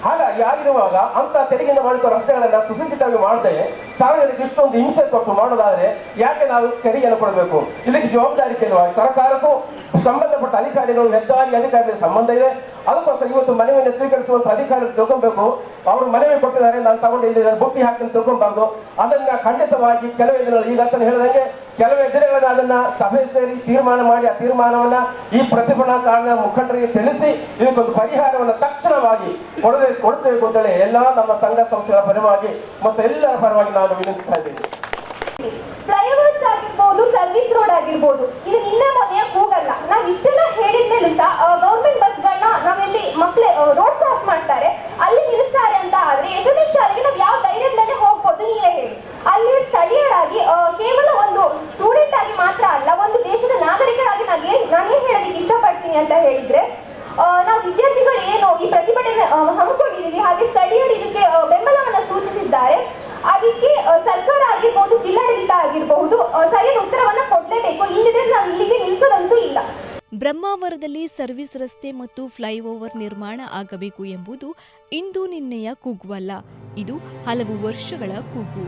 ಹಾಗಾಗಿ ಆಗಿರುವಾಗ ಅಂತ ತೆರಿಗೆಯಿಂದ ಮಾಡಿದ ರಸ್ತೆಗಳನ್ನ ಸುಸಜ್ಜಿತವಾಗಿ ಮಾಡದೆ ಸಾರ್ವಜನಿಕ ಇಷ್ಟೊಂದು ಹಿಂಸೆ ಕೊಟ್ಟು ಮಾಡೋದಾದ್ರೆ ಯಾಕೆ ನಾವು ತೆರಿಗೆಯನ್ನು ಕೊಡಬೇಕು? ಇದಕ್ಕೆ ಜವಾಬ್ದಾರಿ ಕೇಳುವ ಸರ್ಕಾರಕ್ಕೂ ಸಂಬಂಧಪಟ್ಟ ಅಧಿಕಾರಿಗಳು, ಹೆದ್ದಾರಿ ಅಧಿಕಾರಿಗಳ ಸಂಬಂಧ ಇದೆ. ಅದಕ್ಕೋಸ್ಕರ ಇವತ್ತು ಮನವಿಯನ್ನು ಸ್ವೀಕರಿಸುವಂತ ಅಧಿಕಾರಿಗಳು ತಿಳ್ಕೊಬೇಕು. ಅವರು ಮನವಿ ಕೊಟ್ಟಿದ್ದಾರೆ, ನಾನು ತಗೊಂಡು ಇಲ್ಲಿ ಬುಟ್ಟಿ ಹಾಕಿ ತಿಳ್ಕೊಬಾರ್ದು. ಅದನ್ನ ಖಂಡಿತವಾಗಿ ಕೆಲವೇ ದಿನಗಳು, ಈಗ ಅಂತ ಹೇಳಿದಂಗೆ ಕೆಲವೇ ದಿನಗಳನ್ನ ಅದನ್ನ ಸಭೆ ಸೇರಿ ತೀರ್ಮಾನ ಮಾಡಿ, ಆ ತೀರ್ಮಾನವನ್ನ ಈ ಪ್ರತಿಭಟನಾಕಾರಣ ಮುಖಂಡರಿಗೆ ತಿಳಿಸಿ, ಇದಕ್ಕೊಂದು ಪರಿಹಾರವನ್ನು ತಕ್ಷಣವಾಗಿ ಕೊಡದೆ, ಕೊಡಿಸಬೇಕು ಅಂತೇಳಿ ಎಲ್ಲಾ ನಮ್ಮ ಸಂಘ ಸಂಸ್ಥೆಗಳ ಪರವಾಗಿ ಮತ್ತು ಎಲ್ಲರ ಪರವಾಗಿ ನಾನು ವಿನಂತಿಸ್ತಾ ಇದ್ದೀನಿ. ಸರ್ವಿಸ್ ರೋಡ್ ಆಗಿರ್ಬೋದು, ಇದು ನಿನ್ನ ಮನೆಯ ಕೂಗಲ್ಲ. ನಾವು ಇಷ್ಟೆಲ್ಲ ಹೇಳಿದ್ಮೇಲೆ ಸಹ ಗೌರ್ಮೆಂಟ್ ಬಸ್ಗಳನ್ನ ನಾವೆಲ್ಲಿ ಮಕ್ಳು ರೋಡ್ ಕ್ರಾಸ್ ಮಾಡ್ತಾರೆ. ಅಲ್ಲಿ ನಿಲ್ಲಿಸ್ತಾರೆ ಅಂತ ಆದ್ರೆ ಎಸ್ ಎಸ್ ಎಸ್ ಶಾಲೆಗೆ ನಾವು ಯಾವ ಧೈರ್ಯದಲ್ಲೇ ಹೋಗ್ಬೋದು, ನೀವೇ ಹೇಳಿ. ಅಲ್ಲಿ ಸ್ಥಳೀಯರಾಗಿ ಕೇವಲ ಒಂದು ಸ್ಟೂಡೆಂಟ್ ಆಗಿ ಮಾತ್ರ ಅಲ್ಲ, ಒಂದು ದೇಶದ ನಾಗರಿಕರಾಗಿ ನಾನು ಏನ್ ನಾನೇನ್ ಹೇಳೋದಕ್ಕೆ ಇಷ್ಟಪಡ್ತೀನಿ ಅಂತ ಹೇಳಿದ್ರೆ ನಾವು ವಿದ್ಯಾರ್ಥಿಗಳು ಏನು ಈ ಪ್ರತಿಭಟನೆ ಹಮ್ಮಿಕೊಂಡಿದ್ದೀವಿ. ಹಾಗೆ ಸ್ಥಳೀಯರು ಇದಕ್ಕೆ ಬೆಂಬಲವನ್ನು ಸೂಚಿಸಿದ್ದಾರೆ. ಅದಕ್ಕೆ ಸರ್ಕಾರ ಆಗಿರ್ಬೋದು, ಜಿಲ್ಲಾಡಳಿತ ಆಗಿರಬಹುದು ಸರಿಯಾದ ಉತ್ತರವನ್ನ ಕೊಡ್ಲೇಬೇಕು. ಇಲ್ಲದಿದ್ರೆ ನಾವು ಇಲ್ಲಿಗೆ ನಿಲ್ಸೋದಂತೂ ಇಲ್ಲ. ಬ್ರಹ್ಮಾವರದಲ್ಲಿ ಸರ್ವಿಸ್ ರಸ್ತೆ ಮತ್ತು ಫ್ಲೈಓವರ್ ನಿರ್ಮಾಣ ಆಗಬೇಕು ಎಂಬುದು ಇಂದು ನಿನ್ನೆಯ ಕೂಗುವಲ್ಲ. ಇದು ಹಲವು ವರ್ಷಗಳ ಕೂಗು.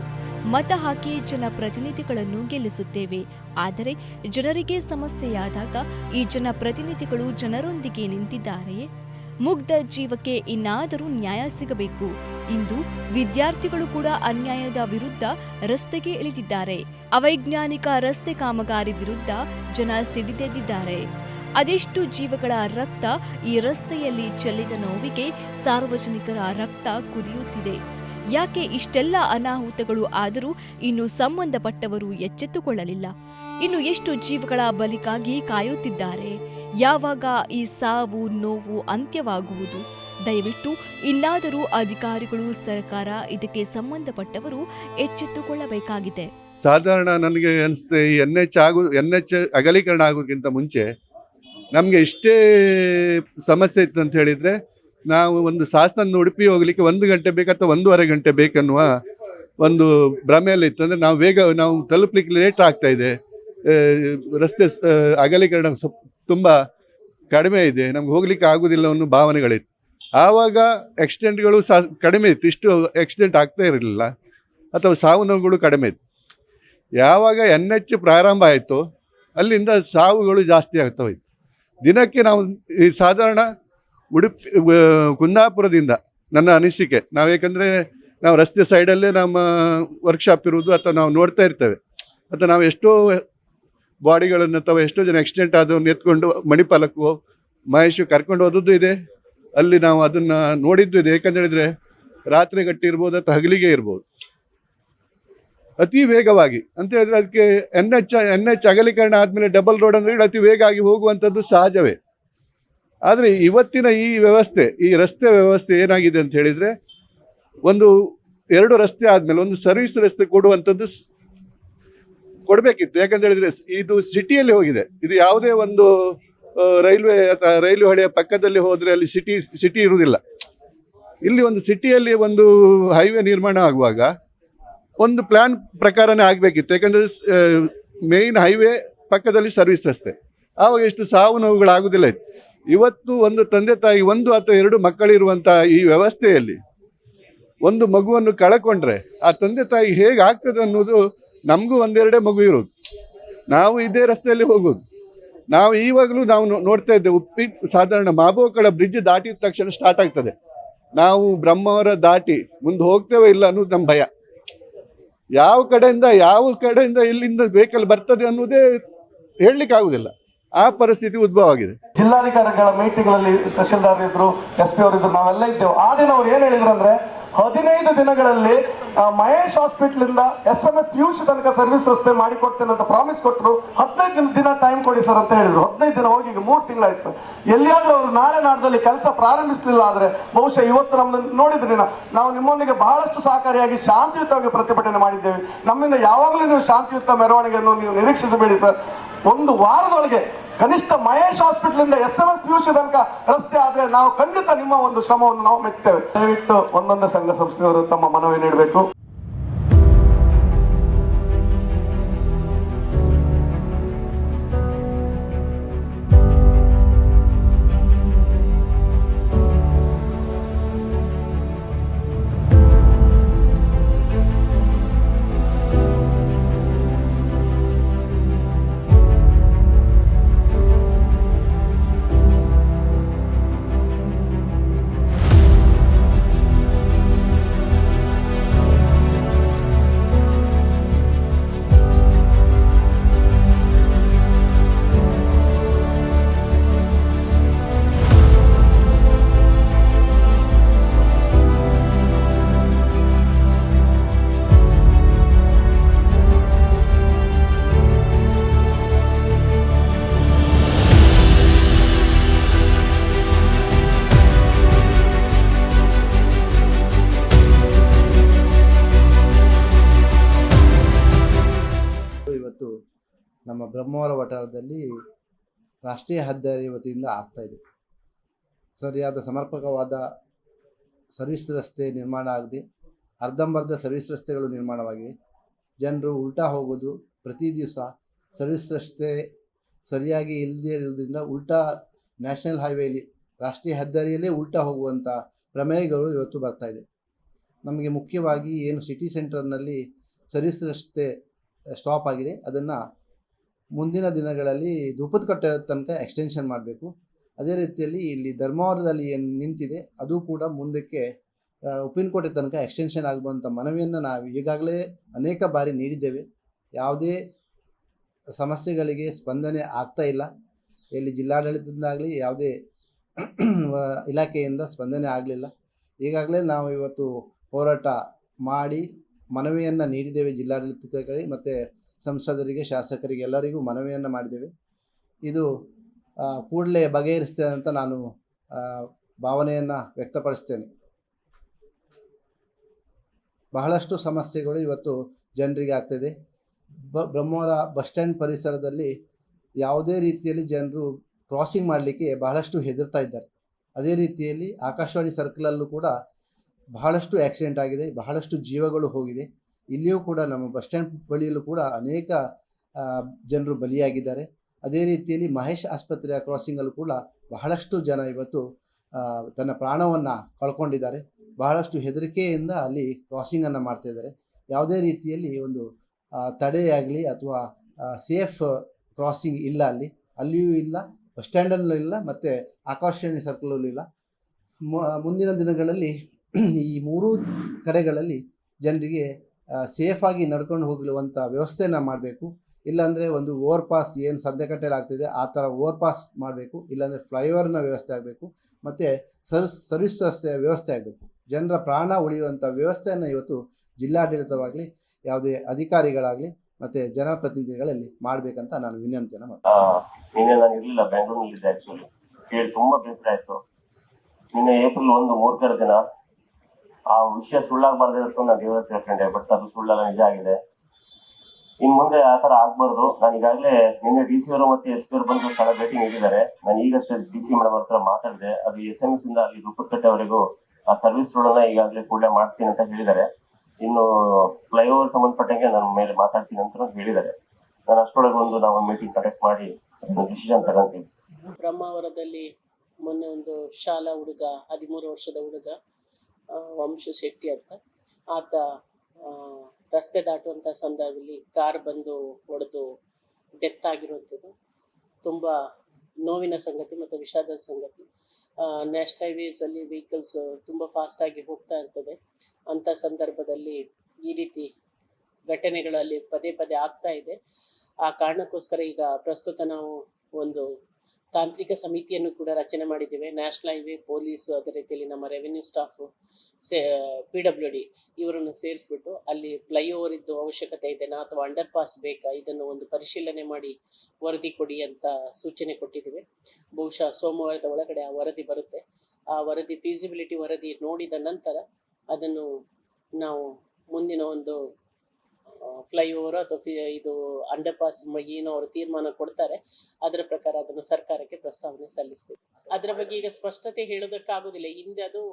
ಮತ ಹಾಕಿ ಜನಪ್ರತಿನಿಧಿಗಳನ್ನು ಗೆಲ್ಲಿಸುತ್ತೇವೆ. ಆದರೆ ಜನರಿಗೆ ಸಮಸ್ಯೆಯಾದಾಗ ಈ ಜನಪ್ರತಿನಿಧಿಗಳು ಜನರೊಂದಿಗೆ ನಿಂತಿದ್ದಾರೆಯೇ? ಮುಗ್ಧ ಜೀವಕ್ಕೆ ಇನ್ನಾದರೂ ನ್ಯಾಯ ಸಿಗಬೇಕು. ಇಂದು ವಿದ್ಯಾರ್ಥಿಗಳು ಕೂಡ ಅನ್ಯಾಯದ ವಿರುದ್ಧ ರಸ್ತೆಗೆ ಇಳಿದಿದ್ದಾರೆ. ಅವೈಜ್ಞಾನಿಕ ರಸ್ತೆ ಕಾಮಗಾರಿ ವಿರುದ್ಧ ಜನ ಸಿಡಿದೆದ್ದಿದ್ದಾರೆ. ಅದೆಷ್ಟು ಜೀವಗಳ ರಕ್ತ ಈ ರಸ್ತೆಯಲ್ಲಿ ಚೆಲ್ಲಿದ ನೋವಿಗೆ ಸಾರ್ವಜನಿಕರ ರಕ್ತ ಕುದಿಯುತ್ತಿದೆ. ಯಾಕೆ ಇಷ್ಟೆಲ್ಲ ಅನಾಹುತಗಳು ಆದರೂ ಇನ್ನು ಸಂಬಂಧಪಟ್ಟವರು ಎಚ್ಚೆತ್ತುಕೊಳ್ಳಲಿಲ್ಲ? ಇನ್ನು ಎಷ್ಟು ಜೀವಗಳ ಬಲಿಗಾಗಿ ಕಾಯುತ್ತಿದ್ದಾರೆ? ಯಾವಾಗ ಈ ಸಾವು, ನೋವು ಅಂತ್ಯವಾಗುವುದು? ದಯವಿಟ್ಟು ಇನ್ನಾದರೂ ಅಧಿಕಾರಿಗಳು, ಸರ್ಕಾರ ಇದಕ್ಕೆ ಸಂಬಂಧಪಟ್ಟವರು ಎಚ್ಚೆತ್ತುಕೊಳ್ಳಬೇಕಾಗಿದೆ. ಸಾಧಾರಣ ನನಗೆ ಅನಿಸುತ್ತೆ ಈ ಎನ್ ಎಚ್ ಆಗು, ಎನ್ ಎಚ್ ಅಗಲೀಕರಣ ಆಗೋದಕ್ಕಿಂತ ಮುಂಚೆ ನಮಗೆ ಇಷ್ಟೇ ಸಮಸ್ಯೆ ಇತ್ತು ಅಂತ ಹೇಳಿದರೆ ನಾವು ಒಂದು ಸಾಸನ ಉಡುಪಿ ಹೋಗಲಿಕ್ಕೆ ಒಂದು ಗಂಟೆ ಬೇಕು ಅಥವಾ ಒಂದೂವರೆ ಗಂಟೆ ಬೇಕನ್ನುವ ಒಂದು ಭ್ರಮೆಯಲ್ಲಿ ಇತ್ತು. ಅಂದರೆ ನಾವು ಬೇಗ ನಾವು ತಲುಪಲಿಕ್ಕೆ ಲೇಟ್ ಆಗ್ತಾ ಇದೆ. ರಸ್ತೆ ಅಗಲೀಕರಣ ತುಂಬ ಕಡಿಮೆ ಇದೆ. ನಮ್ಗೆ ಹೋಗ್ಲಿಕ್ಕೆ ಆಗೋದಿಲ್ಲ ಅನ್ನೋ ಭಾವನೆಗಳಿತ್ತು. ಆವಾಗ ಆಕ್ಸಿಡೆಂಟ್ಗಳು ಸಹ ಕಡಿಮೆ ಇತ್ತು. ಇಷ್ಟು ಆಕ್ಸಿಡೆಂಟ್ ಆಗ್ತಾ ಇರಲಿಲ್ಲ. ಅಥವಾ ಸಾವು ನೋವುಗಳು ಕಡಿಮೆ ಇತ್ತು. ಯಾವಾಗ ಎನ್ ಎಚ್ ಪ್ರಾರಂಭ ಆಯಿತು ಅಲ್ಲಿಂದ ಸಾವುಗಳು ಜಾಸ್ತಿ ಆಗ್ತಾ ಹೋಯ್ತು. ದಿನಕ್ಕೆ ನಾವು ಈ ಸಾಧಾರಣ ಉಡುಪಿ ಕುಂದಾಪುರದಿಂದ ನನ್ನ ಅನಿಸಿಕೆ. ನಾವು ಏಕೆಂದರೆ ನಾವು ರಸ್ತೆ ಸೈಡಲ್ಲೇ ನಮ್ಮ ವರ್ಕ್ಶಾಪ್ ಇರುವುದು ಅಥವಾ ನಾವು ನೋಡ್ತಾ ಇರ್ತೇವೆ. ಅಥವಾ ನಾವು ಎಷ್ಟೋ ಬಾಡಿಗಳನ್ನು ಅಥವಾ ಎಷ್ಟೋ ಜನ ಆಕ್ಸಿಡೆಂಟ್ ಆದವನ್ನು ಎತ್ಕೊಂಡು ಮಣಿಪಾಲಕ್ಕು ಮಹೇಶ್ ಕರ್ಕೊಂಡು ಹೋದದ್ದು ಇದೆ. ಅಲ್ಲಿ ನಾವು ಅದನ್ನು ನೋಡಿದ್ದು ಇದೆ. ಯಾಕಂತ ಹೇಳಿದರೆ ರಾತ್ರಿ ಗಟ್ಟಿ ಇರ್ಬೋದು ಅಥವಾ ಹಗಲಿಗೆ ಇರ್ಬೋದು. ಅತಿ ವೇಗವಾಗಿ ಅಂತ ಹೇಳಿದ್ರೆ ಅದಕ್ಕೆ ಎನ್ ಎಚ್ ಎನ್ ಎಚ್ ಅಗಲೀಕರಣ ಆದಮೇಲೆ ಡಬಲ್ ರೋಡ್ ಅಂದರೆ ಅತಿ ವೇಗ ಆಗಿ ಹೋಗುವಂಥದ್ದು ಸಹಜವೇ. ಆದರೆ ಇವತ್ತಿನ ಈ ವ್ಯವಸ್ಥೆ, ಈ ರಸ್ತೆ ವ್ಯವಸ್ಥೆ ಏನಾಗಿದೆ ಅಂತ ಹೇಳಿದರೆ ಒಂದು ಎರಡು ರಸ್ತೆ ಆದಮೇಲೆ, ಒಂದು ಸರ್ವಿಸ್ ರಸ್ತೆ ಕೊಡುವಂಥದ್ದು ಕೊಡಬೇಕಿತ್ತು. ಯಾಕಂತ ಹೇಳಿದರೆ ಇದು ಸಿಟಿಯಲ್ಲಿ ಹೋಗಿದೆ. ಇದು ಯಾವುದೇ ಒಂದು ರೈಲ್ವೆ ಅಥವಾ ರೈಲ್ವೆ ಹಳಿಯ ಪಕ್ಕದಲ್ಲಿ ಹೋದರೆ ಅಲ್ಲಿ ಸಿಟಿ ಸಿಟಿ ಇರುವುದಿಲ್ಲ. ಇಲ್ಲಿ ಒಂದು ಸಿಟಿಯಲ್ಲಿ ಒಂದು ಹೈವೇ ನಿರ್ಮಾಣ ಆಗುವಾಗ ಒಂದು ಪ್ಲ್ಯಾನ್ ಪ್ರಕಾರನೇ ಆಗಬೇಕಿತ್ತು. ಯಾಕಂದರೆ ಮೇಯ್ನ್ ಹೈವೇ ಪಕ್ಕದಲ್ಲಿ ಸರ್ವಿಸ್ ರಸ್ತೆ. ಆವಾಗ ಎಷ್ಟು ಸಾವು ನೋವುಗಳಾಗುವುದಿಲ್ಲ ಇತ್ತು. ಇವತ್ತು ಒಂದು ತಂದೆ ತಾಯಿ, ಒಂದು ಅಥವಾ ಎರಡು ಮಕ್ಕಳಿರುವಂಥ ಈ ವ್ಯವಸ್ಥೆಯಲ್ಲಿ ಒಂದು ಮಗುವನ್ನು ಕಳಕೊಂಡ್ರೆ ಆ ತಂದೆ ತಾಯಿ ಹೇಗೆ ಆಗ್ತದೆ ಅನ್ನೋದು ನಮಗೂ ಒಂದೆರಡೇ ಮಗು ಇರೋದು. ನಾವು ಇದೇ ರಸ್ತೆಯಲ್ಲಿ ಹೋಗೋದು. ನಾವು ಈವಾಗಲೂ ನಾವು ನೋಡ್ತಾ ಇದ್ದೇವೆ, ಉಪ್ಪಿ ಸಾಧಾರಣ ಮಾಬೋಕಳ ಬ್ರಿಡ್ಜ್ ದಾಟಿದ ತಕ್ಷಣ ಸ್ಟಾರ್ಟ್ ಆಗ್ತದೆ. ನಾವು ಬ್ರಹ್ಮವರ ದಾಟಿ ಮುಂದೆ ಹೋಗ್ತೇವೆ ಇಲ್ಲ ಅನ್ನೋದು ನಮ್ಮ ಭಯ. ಯಾವ ಕಡೆಯಿಂದ ಯಾವ ಕಡೆಯಿಂದ ಇಲ್ಲಿಂದ ವೆಹಿಕಲ್ ಬರ್ತದೆ ಅನ್ನೋದೇ ಹೇಳಲಿಕ್ಕೆ ಆಗುದಿಲ್ಲ ಆ ಪರಿಸ್ಥಿತಿ ಉದ್ಭವ ಆಗಿದೆ. ಜಿಲ್ಲಾಧಿಕಾರಿಗಳ ಮೀಟಿಂಗ್ಗಳಲ್ಲಿ ತಹಶೀಲ್ದಾರ್ ಇದ್ರು ಎಸ್ ಪಿ ಇದ್ರು ನಾವೆಲ್ಲ ಇದ್ದೇವೆ. ಆ ದಿನ ಅವ್ರು ಏನ್ ಹೇಳಿದ್ರು ಅಂದ್ರೆ ಹದಿನೈದು ದಿನಗಳಲ್ಲಿ ಮಹೇಶ್ ಹಾಸ್ಪಿಟಲ್ ಇಂದ ಎಸ್ ಎಂ ಎಸ್ ಪಿಯುಷ್ ತನಕ ಸರ್ವಿಸ್ ರಸ್ತೆ ಮಾಡಿಕೊಡ್ತೇನೆ ಅಂತ ಪ್ರಾಮಿಸ್ ಕೊಟ್ಟರು ಹದಿನೈದು ದಿನ ಟೈಮ್ ಕೊಡಿ ಸರ್ ಅಂತ ಹೇಳಿದ್ರು. ಹದಿನೈದು ದಿನ ಹೋಗಿ ಈಗ ಮೂರು ತಿಂಗಳಾಯ್ತು ಸರ್ ಎಲ್ಲಿಯಾದ್ರೂ ಅವರು ನಾಳೆ ನಾಡದಲ್ಲಿ ಕೆಲಸ ಪ್ರಾರಂಭಿಸಲಿಲ್ಲ ಆದ್ರೆ ಬಹುಶಃ ಇವತ್ತು ನಮ್ದು ನೋಡಿದ್ರಿ ನಾವು ನಿಮ್ಮೊಂದಿಗೆ ಬಹಳಷ್ಟು ಸಹಕಾರಿಯಾಗಿ ಶಾಂತಿಯುತವಾಗಿ ಪ್ರತಿಭಟನೆ ಮಾಡಿದ್ದೇವೆ. ನಮ್ಮಿಂದ ಯಾವಾಗಲೂ ನೀವು ಶಾಂತಿಯುತ ಮೆರವಣಿಗೆಯನ್ನು ನೀವು ನಿರೀಕ್ಷಿಸಬೇಡಿ ಸರ್ ಒಂದು ವಾರದೊಳಗೆ ಕನಿಷ್ಠ ಮಹೇಶ್ ಹಾಸ್ಪಿಟಲ್ ಇಂದ ಎಸ್ ಎಂ ಎಸ್ ತನಕ ರಸ್ತೆ ಆದ್ರೆ ನಾವು ಖಂಡಿತ ನಿಮ್ಮ ಒಂದು ಶ್ರಮವನ್ನು ನಾವು ಮೆಚ್ಚುತ್ತೇವೆ. ದಯವಿಟ್ಟು ಒಂದೊಂದೇ ಸಂಘ ಸಂಸ್ಥೆಯವರು ತಮ್ಮ ಮನವಿ ನೀಡಬೇಕು. ವಠಾರದಲ್ಲಿ ರಾಷ್ಟ್ರೀಯ ಹೆದ್ದಾರಿ ವತಿಯಿಂದ ಇದೆ. ಸರಿಯಾದ ಸಮರ್ಪಕವಾದ ಸರ್ವಿಸ್ ರಸ್ತೆ ನಿರ್ಮಾಣ ಆಗದೆ. ಅರ್ಧಂಬರ್ಧ ಸರ್ವಿಸ್ ರಸ್ತೆಗಳು ನಿರ್ಮಾಣವಾಗಿವೆ. ಜನರು ಉಲ್ಟಾ ಹೋಗೋದು ಪ್ರತಿ ದಿವಸ. ಸರ್ವಿಸ್ ರಸ್ತೆ ಸರಿಯಾಗಿ ಇಲ್ಲದೇ ಇರೋದ್ರಿಂದ ಉಲ್ಟಾ ನ್ಯಾಷನಲ್ ಹೈವೇಲಿ, ರಾಷ್ಟ್ರೀಯ ಹೆದ್ದಾರಿಯಲ್ಲೇ ಉಲ್ಟಾ ಹೋಗುವಂಥ ಪ್ರಮೇಯಗಳು ಇವತ್ತು ಬರ್ತಾ ಇದೆ. ನಮಗೆ ಮುಖ್ಯವಾಗಿ ಏನು ಸಿಟಿ ಸೆಂಟರ್ನಲ್ಲಿ ಸರ್ವಿಸ್ ರಸ್ತೆ ಸ್ಟಾಪ್ ಆಗಿದೆ. ಅದನ್ನು ಮುಂದಿನ ದಿನಗಳಲ್ಲಿ ಧೂಪದಕಟ್ಟೆ ತನಕ ಎಕ್ಸ್ಟೆನ್ಷನ್ ಮಾಡಬೇಕು. ಅದೇ ರೀತಿಯಲ್ಲಿ ಇಲ್ಲಿ ಧರ್ಮವರದಲ್ಲಿ ಏನು ನಿಂತಿದೆ, ಅದು ಕೂಡ ಮುಂದಕ್ಕೆ ಉಪ್ಪಿನಕೋಟೆ ತನಕ ಎಕ್ಸ್ಟೆನ್ಷನ್ ಆಗುವಂಥ ಮನವಿಯನ್ನು ನಾವು ಈಗಾಗಲೇ ಅನೇಕ ಬಾರಿ ನೀಡಿದ್ದೇವೆ. ಯಾವುದೇ ಸಮಸ್ಯೆಗಳಿಗೆ ಸ್ಪಂದನೆ ಆಗ್ತಾ ಇಲ್ಲ. ಇಲ್ಲಿ ಜಿಲ್ಲಾಡಳಿತದಿಂದಾಗಲಿ ಯಾವುದೇ ಇಲಾಖೆಯಿಂದ ಸ್ಪಂದನೆ ಆಗಲಿಲ್ಲ. ಈಗಾಗಲೇ ನಾವು ಇವತ್ತು ಹೋರಾಟ ಮಾಡಿ ಮನವಿಯನ್ನು ನೀಡಿದ್ದೇವೆ ಜಿಲ್ಲಾಡಳಿತಕ್ಕಾಗಿ ಮತ್ತು ಸಂಸದರಿಗೆ, ಶಾಸಕರಿಗೆ ಎಲ್ಲರಿಗೂ ಮನವಿಯನ್ನು ಮಾಡಿದ್ದೇವೆ. ಇದು ಕೂಡಲೇ ಬಗೆಹರಿಸ್ತೇನೆ ಅಂತ ನಾನು ಭಾವನೆಯನ್ನು ವ್ಯಕ್ತಪಡಿಸ್ತೇನೆ. ಬಹಳಷ್ಟು ಸಮಸ್ಯೆಗಳು ಇವತ್ತು ಜನರಿಗೆ ಆಗ್ತಿದೆ. ಬ, ಬ್ರಹ್ಮವರ ಬಸ್ ಸ್ಟ್ಯಾಂಡ್ ಪರಿಸರದಲ್ಲಿ ಯಾವುದೇ ರೀತಿಯಲ್ಲಿ ಜನರು ಕ್ರಾಸಿಂಗ್ ಮಾಡಲಿಕ್ಕೆ ಬಹಳಷ್ಟು ಹೆದರ್ತಾ ಇದ್ದಾರೆ. ಅದೇ ರೀತಿಯಲ್ಲಿ ಆಕಾಶವಾಣಿ ಸರ್ಕಲಲ್ಲೂ ಕೂಡ ಬಹಳಷ್ಟು ಆಕ್ಸಿಡೆಂಟ್ ಆಗಿದೆ, ಬಹಳಷ್ಟು ಜೀವಗಳು ಹೋಗಿದೆ. ಇಲ್ಲಿಯೂ ಕೂಡ ನಮ್ಮ ಬಸ್ ಸ್ಟ್ಯಾಂಡ್ ಬಳಿಯಲ್ಲೂ ಕೂಡ ಅನೇಕ ಜನರು ಬಲಿಯಾಗಿದ್ದಾರೆ. ಅದೇ ರೀತಿಯಲ್ಲಿ ಮಹೇಶ್ ಆಸ್ಪತ್ರೆಯ ಕ್ರಾಸಿಂಗಲ್ಲೂ ಕೂಡ ಬಹಳಷ್ಟು ಜನ ಇವತ್ತು ತನ್ನ ಪ್ರಾಣವನ್ನು ಕಳ್ಕೊಂಡಿದ್ದಾರೆ. ಬಹಳಷ್ಟು ಹೆದರಿಕೆಯಿಂದ ಅಲ್ಲಿ ಕ್ರಾಸಿಂಗನ್ನು ಮಾಡ್ತಾ ಇದ್ದಾರೆ. ಯಾವುದೇ ರೀತಿಯಲ್ಲಿ ಒಂದು ತಡೆಯಾಗಲಿ ಅಥವಾ ಸೇಫ್ ಕ್ರಾಸಿಂಗ್ ಇಲ್ಲ ಅಲ್ಲಿ. ಅಲ್ಲಿಯೂ ಇಲ್ಲ, ಬಸ್ ಸ್ಟ್ಯಾಂಡಲ್ಲೂ ಇಲ್ಲ, ಮತ್ತು ಆಕಾಶವಾಣಿ ಸರ್ಕಲಲ್ಲೂ ಇಲ್ಲ. ಮುಂದಿನ ದಿನಗಳಲ್ಲಿ ಈ ಮೂರೂ ಕಡೆಗಳಲ್ಲಿ ಜನರಿಗೆ ಸೇಫಾಗಿ ನಡ್ಕೊಂಡು ಹೋಗಲುವಂಥ ವ್ಯವಸ್ಥೆನ ಮಾಡಬೇಕು. ಇಲ್ಲಾಂದರೆ ಒಂದು ಓವರ್ ಪಾಸ್ ಏನು ಸದ್ಯಕಟ್ಟೆಯಲ್ಲಿ ಆಗ್ತಿದೆ ಆ ಥರ ಓವರ್ ಪಾಸ್ ಮಾಡಬೇಕು. ಇಲ್ಲಾಂದರೆ ಫ್ಲೈಓವರ್ನ ವ್ಯವಸ್ಥೆ ಆಗಬೇಕು. ಮತ್ತು ಸರ್ವಿಸ್ ಸರ್ವಿಸ್ ವ್ಯವಸ್ಥೆ ವ್ಯವಸ್ಥೆ ಆಗಬೇಕು. ಜನರ ಪ್ರಾಣ ಉಳಿಯುವಂಥ ವ್ಯವಸ್ಥೆಯನ್ನು ಇವತ್ತು ಜಿಲ್ಲಾಡಳಿತವಾಗಲಿ, ಯಾವುದೇ ಅಧಿಕಾರಿಗಳಾಗಲಿ, ಮತ್ತು ಜನಪ್ರತಿನಿಧಿಗಳಲ್ಲಿ ಮಾಡಬೇಕಂತ ನಾನು ವಿನಂತಿಯನ್ನು ಮಾಡ್ತೀನಿ. ನಿನ್ನೆ ನಾನು ಇರ್ಲಿಲ್ಲ ಆ್ಯಕ್ಚುಲಿ ಕೇಳಿ ತುಂಬಾ ಬೇಸರ ಆಯ್ತು. ನಿನ್ನೆ ಏಪ್ರಿಲ್ ಒಂದು ಮೂರ್ತರ ದಿನ. ಆ ವಿಷಯ ಸುಳ್ಳಾಗಬಾರ್ದಿರತ್ತು ನಾನು ದೇವರ ತಿಳ್ಕೊಂಡೆ ಬಟ್ ಅದು ಸುಳ್ಳಲ್ಲ, ನಿಜ ಆಗಿದೆ. ಇನ್ ಮುಂದೆ ಆ ತರ ಆಗ್ಬಾರ್ದು. ನಾನು ಈಗಾಗಲೇ ನಿನ್ನೆ ಡಿ ಸಿ ಅವರು ಮತ್ತೆ ಎಸ್ ಪಿ ಅವರು ಬಂದು ಸ್ಥಳ ಭೇಟಿ ನೀಡಿದ್ದಾರೆ. ನಾನು ಈಗಷ್ಟೇ ಡಿ ಸಿ ಮೇಡಮ್ ಹತ್ರ ಮಾತಾಡಿದೆ. ಅದು ಎಸ್ ಎಂ ಎಸ್ ಇಂದ ಅಲ್ಲಿ ರೂಪಕಟ್ಟೆವರೆಗೂ ಆ ಸರ್ವಿಸ್ ರೋಡ್ ಅನ್ನ ಈಗಾಗಲೇ ಕೂಡಲೇ ಮಾಡ್ತೀನಿ ಅಂತ ಹೇಳಿದ್ದಾರೆ. ಇನ್ನು ಫ್ಲೈಓವರ್ ಸಂಬಂಧಪಟ್ಟಂಗೆ ನನ್ನ ಮೇಲೆ ಮಾತಾಡ್ತೀನಿ ಅಂತ ಹೇಳಿದ್ದಾರೆ. ನಾನು ಅಷ್ಟರೊಳಗೆ ಒಂದು ನಾವು ಮೀಟಿಂಗ್ ಕಂಡಕ್ಟ್ ಮಾಡಿ ಡಿಸಿಷನ್ ತಗೊಂತೀವಿ. ಬ್ರಹ್ಮಾವರದಲ್ಲಿ ಮೊನ್ನೆ ಒಂದು ಶಾಲಾ ಹುಡುಗ, ಹದಿಮೂರು ವರ್ಷದ ಹುಡುಗ ವಂಶು ಶೆಟ್ಟಿ ಅಂತ. ಆತ ರಸ್ತೆ ದಾಟುವಂಥ ಸಂದರ್ಭದಲ್ಲಿ ಕಾರ್ ಬಂದು ಹೊಡೆದು ಡೆತ್ ಆಗಿರುವಂಥದ್ದು. ತುಂಬ ನೋವಿನ ಸಂಗತಿ ಮತ್ತು ವಿಷಾದದ ಸಂಗತಿ. ನ್ಯಾಷನಲ್ ಹೈವೇಸಲ್ಲಿ ವೆಹಿಕಲ್ಸ್ ತುಂಬ ಫಾಸ್ಟಾಗಿ ಹೋಗ್ತಾ ಇರ್ತದೆ. ಅಂಥ ಸಂದರ್ಭದಲ್ಲಿ ಈ ರೀತಿ ಘಟನೆಗಳಲ್ಲಿ ಪದೇ ಪದೇ ಆಗ್ತಾ ಇದೆ. ಆ ಕಾರಣಕ್ಕೋಸ್ಕರ ಈಗ ಪ್ರಸ್ತುತ ನಾವು ಒಂದು ತಾಂತ್ರಿಕ ಸಮಿತಿಯನ್ನು ಕೂಡ ರಚನೆ ಮಾಡಿದ್ದೇವೆ. ನ್ಯಾಷನಲ್ ಹೈವೇ ಪೊಲೀಸ್ ಅದೇ ರೀತಿಯಲ್ಲಿ ನಮ್ಮ ರೆವೆನ್ಯೂ ಸ್ಟಾಫ್ ಸೇ ಪಿ ಡಬ್ಲ್ಯೂ ಡಿ ಇವರನ್ನು ಸೇರಿಸ್ಬಿಟ್ಟು ಅಲ್ಲಿ ಫ್ಲೈಓವರ್ ಇದ್ದು ಅವಶ್ಯಕತೆ ಇದೆನಾ ಅಥವಾ ಅಂಡರ್ ಪಾಸ್ ಬೇಕಾ, ಇದನ್ನು ಒಂದು ಪರಿಶೀಲನೆ ಮಾಡಿ ವರದಿ ಕೊಡಿ ಅಂತ ಸೂಚನೆ ಕೊಟ್ಟಿದ್ದೇವೆ. ಬಹುಶಃ ಸೋಮವಾರದ ಒಳಗಡೆ ಆ ವರದಿ ಬರುತ್ತೆ. ಆ ವರದಿ ಫೀಸಿಬಿಲಿಟಿ ವರದಿ ನೋಡಿದ ನಂತರ ಅದನ್ನು ನಾವು ಮುಂದಿನ ಒಂದು ಫ್ಲೈಓವರ್ ಅಥವಾ ಇದು ಅಂಡರ್ ಪಾಸ್ ಏನೋ ಅವರು ತೀರ್ಮಾನ ಕೊಡ್ತಾರೆ. ಅದರ ಪ್ರಕಾರ ಅದನ್ನು ಸರ್ಕಾರಕ್ಕೆ ಪ್ರಸ್ತಾವನೆ ಸಲ್ಲಿಸ್ತೀವಿ. ಅದರ ಬಗ್ಗೆ ಈಗ ಸ್ಪಷ್ಟತೆ ಹೇಳೋದಕ್ಕಾಗೋದಿಲ್ಲ. ಹಿಂದೆ ಅದು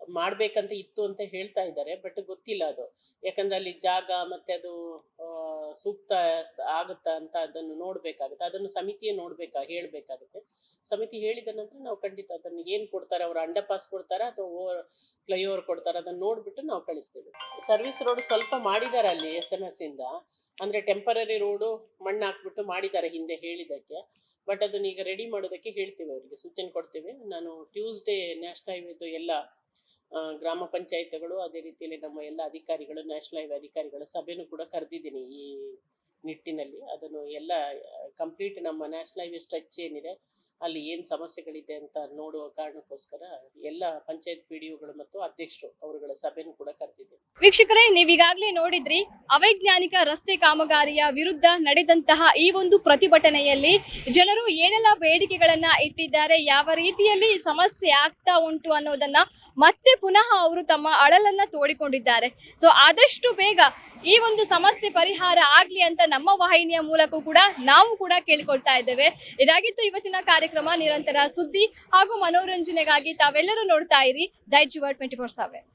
ಮಾಡ್ಬೇಕಂತ ಇತ್ತು ಅಂತ ಹೇಳ್ತಾ ಇದ್ದಾರೆ, ಬಟ್ ಗೊತ್ತಿಲ್ಲ ಅದು. ಯಾಕಂದ್ರೆ ಅಲ್ಲಿ ಜಾಗ ಮತ್ತೆ ಅದು ಸೂಕ್ತ ಆಗುತ್ತಾ ಅಂತ ಅದನ್ನು ನೋಡ್ಬೇಕಾಗುತ್ತೆ. ಅದನ್ನು ಸಮಿತಿಯೇ ನೋಡ್ಬೇಕಾ, ಹೇಳ್ಬೇಕಾಗುತ್ತೆ. ಸಮಿತಿ ಹೇಳಿದ ನಂತರ ನಾವು ಖಂಡಿತ ಅದನ್ನು ಏನ್ ಕೊಡ್ತಾರೆ, ಅವರು ಅಂಡರ್ ಪಾಸ್ ಕೊಡ್ತಾರಾ ಅಥವಾ ಓವರ್ ಫ್ಲೈಓವರ್ ಕೊಡ್ತಾರ ಅದನ್ನು ನೋಡ್ಬಿಟ್ಟು ನಾವು ಕಳಿಸ್ತೇವೆ. ಸರ್ವಿಸ್ ರೋಡ್ ಸ್ವಲ್ಪ ಮಾಡಿದ್ದಾರೆ ಅಲ್ಲಿ ಎಸ್ ಎಂ ಎಸ್ ಇಂದ. ಅಂದ್ರೆ ಟೆಂಪರರಿ ರೋಡು ಮಣ್ಣು ಹಾಕ್ಬಿಟ್ಟು ಮಾಡಿದ್ದಾರೆ ಹಿಂದೆ ಹೇಳಿದ್ದಕ್ಕೆ. ಬಟ್ ಅದನ್ನ ಈಗ ರೆಡಿ ಮಾಡೋದಕ್ಕೆ ಹೇಳ್ತೇವೆ ಅವರಿಗೆ, ಸೂಚನೆ ಕೊಡ್ತೇವೆ. ನಾನು ಟ್ಯೂಸ್ಡೇ ನ್ಯಾಷನಲ್ ಹೈವೇದು ಎಲ್ಲ ಗ್ರಾಮ ಪಂಚಾಯತ್ಗಳು, ಅದೇ ರೀತಿಯಲ್ಲಿ ನಮ್ಮ ಎಲ್ಲ ಅಧಿಕಾರಿಗಳು ನ್ಯಾಷನಲ್ ಹೈವೇ ಅಧಿಕಾರಿಗಳ ಸಭೆನೂ ಕೂಡ ಕರೆದಿದ್ದೀನಿ ಈ ನಿಟ್ಟಿನಲ್ಲಿ. ಅದನ್ನು ಎಲ್ಲ ಕಂಪ್ಲೀಟ್ ನಮ್ಮ ನ್ಯಾಷನಲ್ ಹೈವೇ ಸ್ಟ್ರೆಚ್ ಏನಿದೆ ಅಲ್ಲಿ ಏನು ಸಮಸ್ಯೆಗಳಿದೆ ಅಂತ ನೋಡುವ ಕಾರಣಕ್ಕೋಸ್ಕರ ಎಲ್ಲ ಪಂಚಾಯತ್ ಪಿ ಡಿ ಮತ್ತು ಅಧ್ಯಕ್ಷರು ಅವರುಗಳ ಸಭೆಯನ್ನು ಕೂಡ ಕರೆದಿದ್ದೇವೆ. ವೀಕ್ಷಕರೇ, ನೀವೀಗಾಗಲೇ ನೋಡಿದ್ರಿ, ಅವೈಜ್ಞಾನಿಕ ರಸ್ತೆ ಕಾಮಗಾರಿಯ ವಿರುದ್ಧ ನಡೆದಂತಹ ಈ ಒಂದು ಪ್ರತಿಭಟನೆಯಲ್ಲಿ ಜನರು ಏನೆಲ್ಲ ಬೇಡಿಕೆಗಳನ್ನ ಇಟ್ಟಿದ್ದಾರೆ, ಯಾವ ರೀತಿಯಲ್ಲಿ ಸಮಸ್ಯೆ ಆಗ್ತಾ ಉಂಟು ಅನ್ನೋದನ್ನ ಮತ್ತೆ ಪುನಃ ಅವರು ತಮ್ಮ ಅಳಲನ್ನ ತೋಡಿಕೊಂಡಿದ್ದಾರೆ. ಸೊ ಆದಷ್ಟು ಬೇಗ ಈ ಒಂದು ಸಮಸ್ಯೆ ಪರಿಹಾರ ಆಗ್ಲಿ ಅಂತ ನಮ್ಮ ವಾಹಿನಿಯ ಮೂಲಕ ಕೂಡ ನಾವು ಕೂಡ ಕೇಳಿಕೊಳ್ತಾ ಇದ್ದೇವೆ. ಇದಾಗಿತ್ತು ಇವತ್ತಿನ ಕಾರ್ಯಕ್ರಮ ನಿರಂತರ ಸುದ್ದಿ ಹಾಗೂ ಮನೋರಂಜನೆಗಾಗಿ ತಾವೆಲ್ಲರೂ ನೋಡ್ತಾ ಇರಿ. ದೈಜುವ ಟ್ವೆಂಟಿ ಫೋರ್ ಸೆವೆನ್.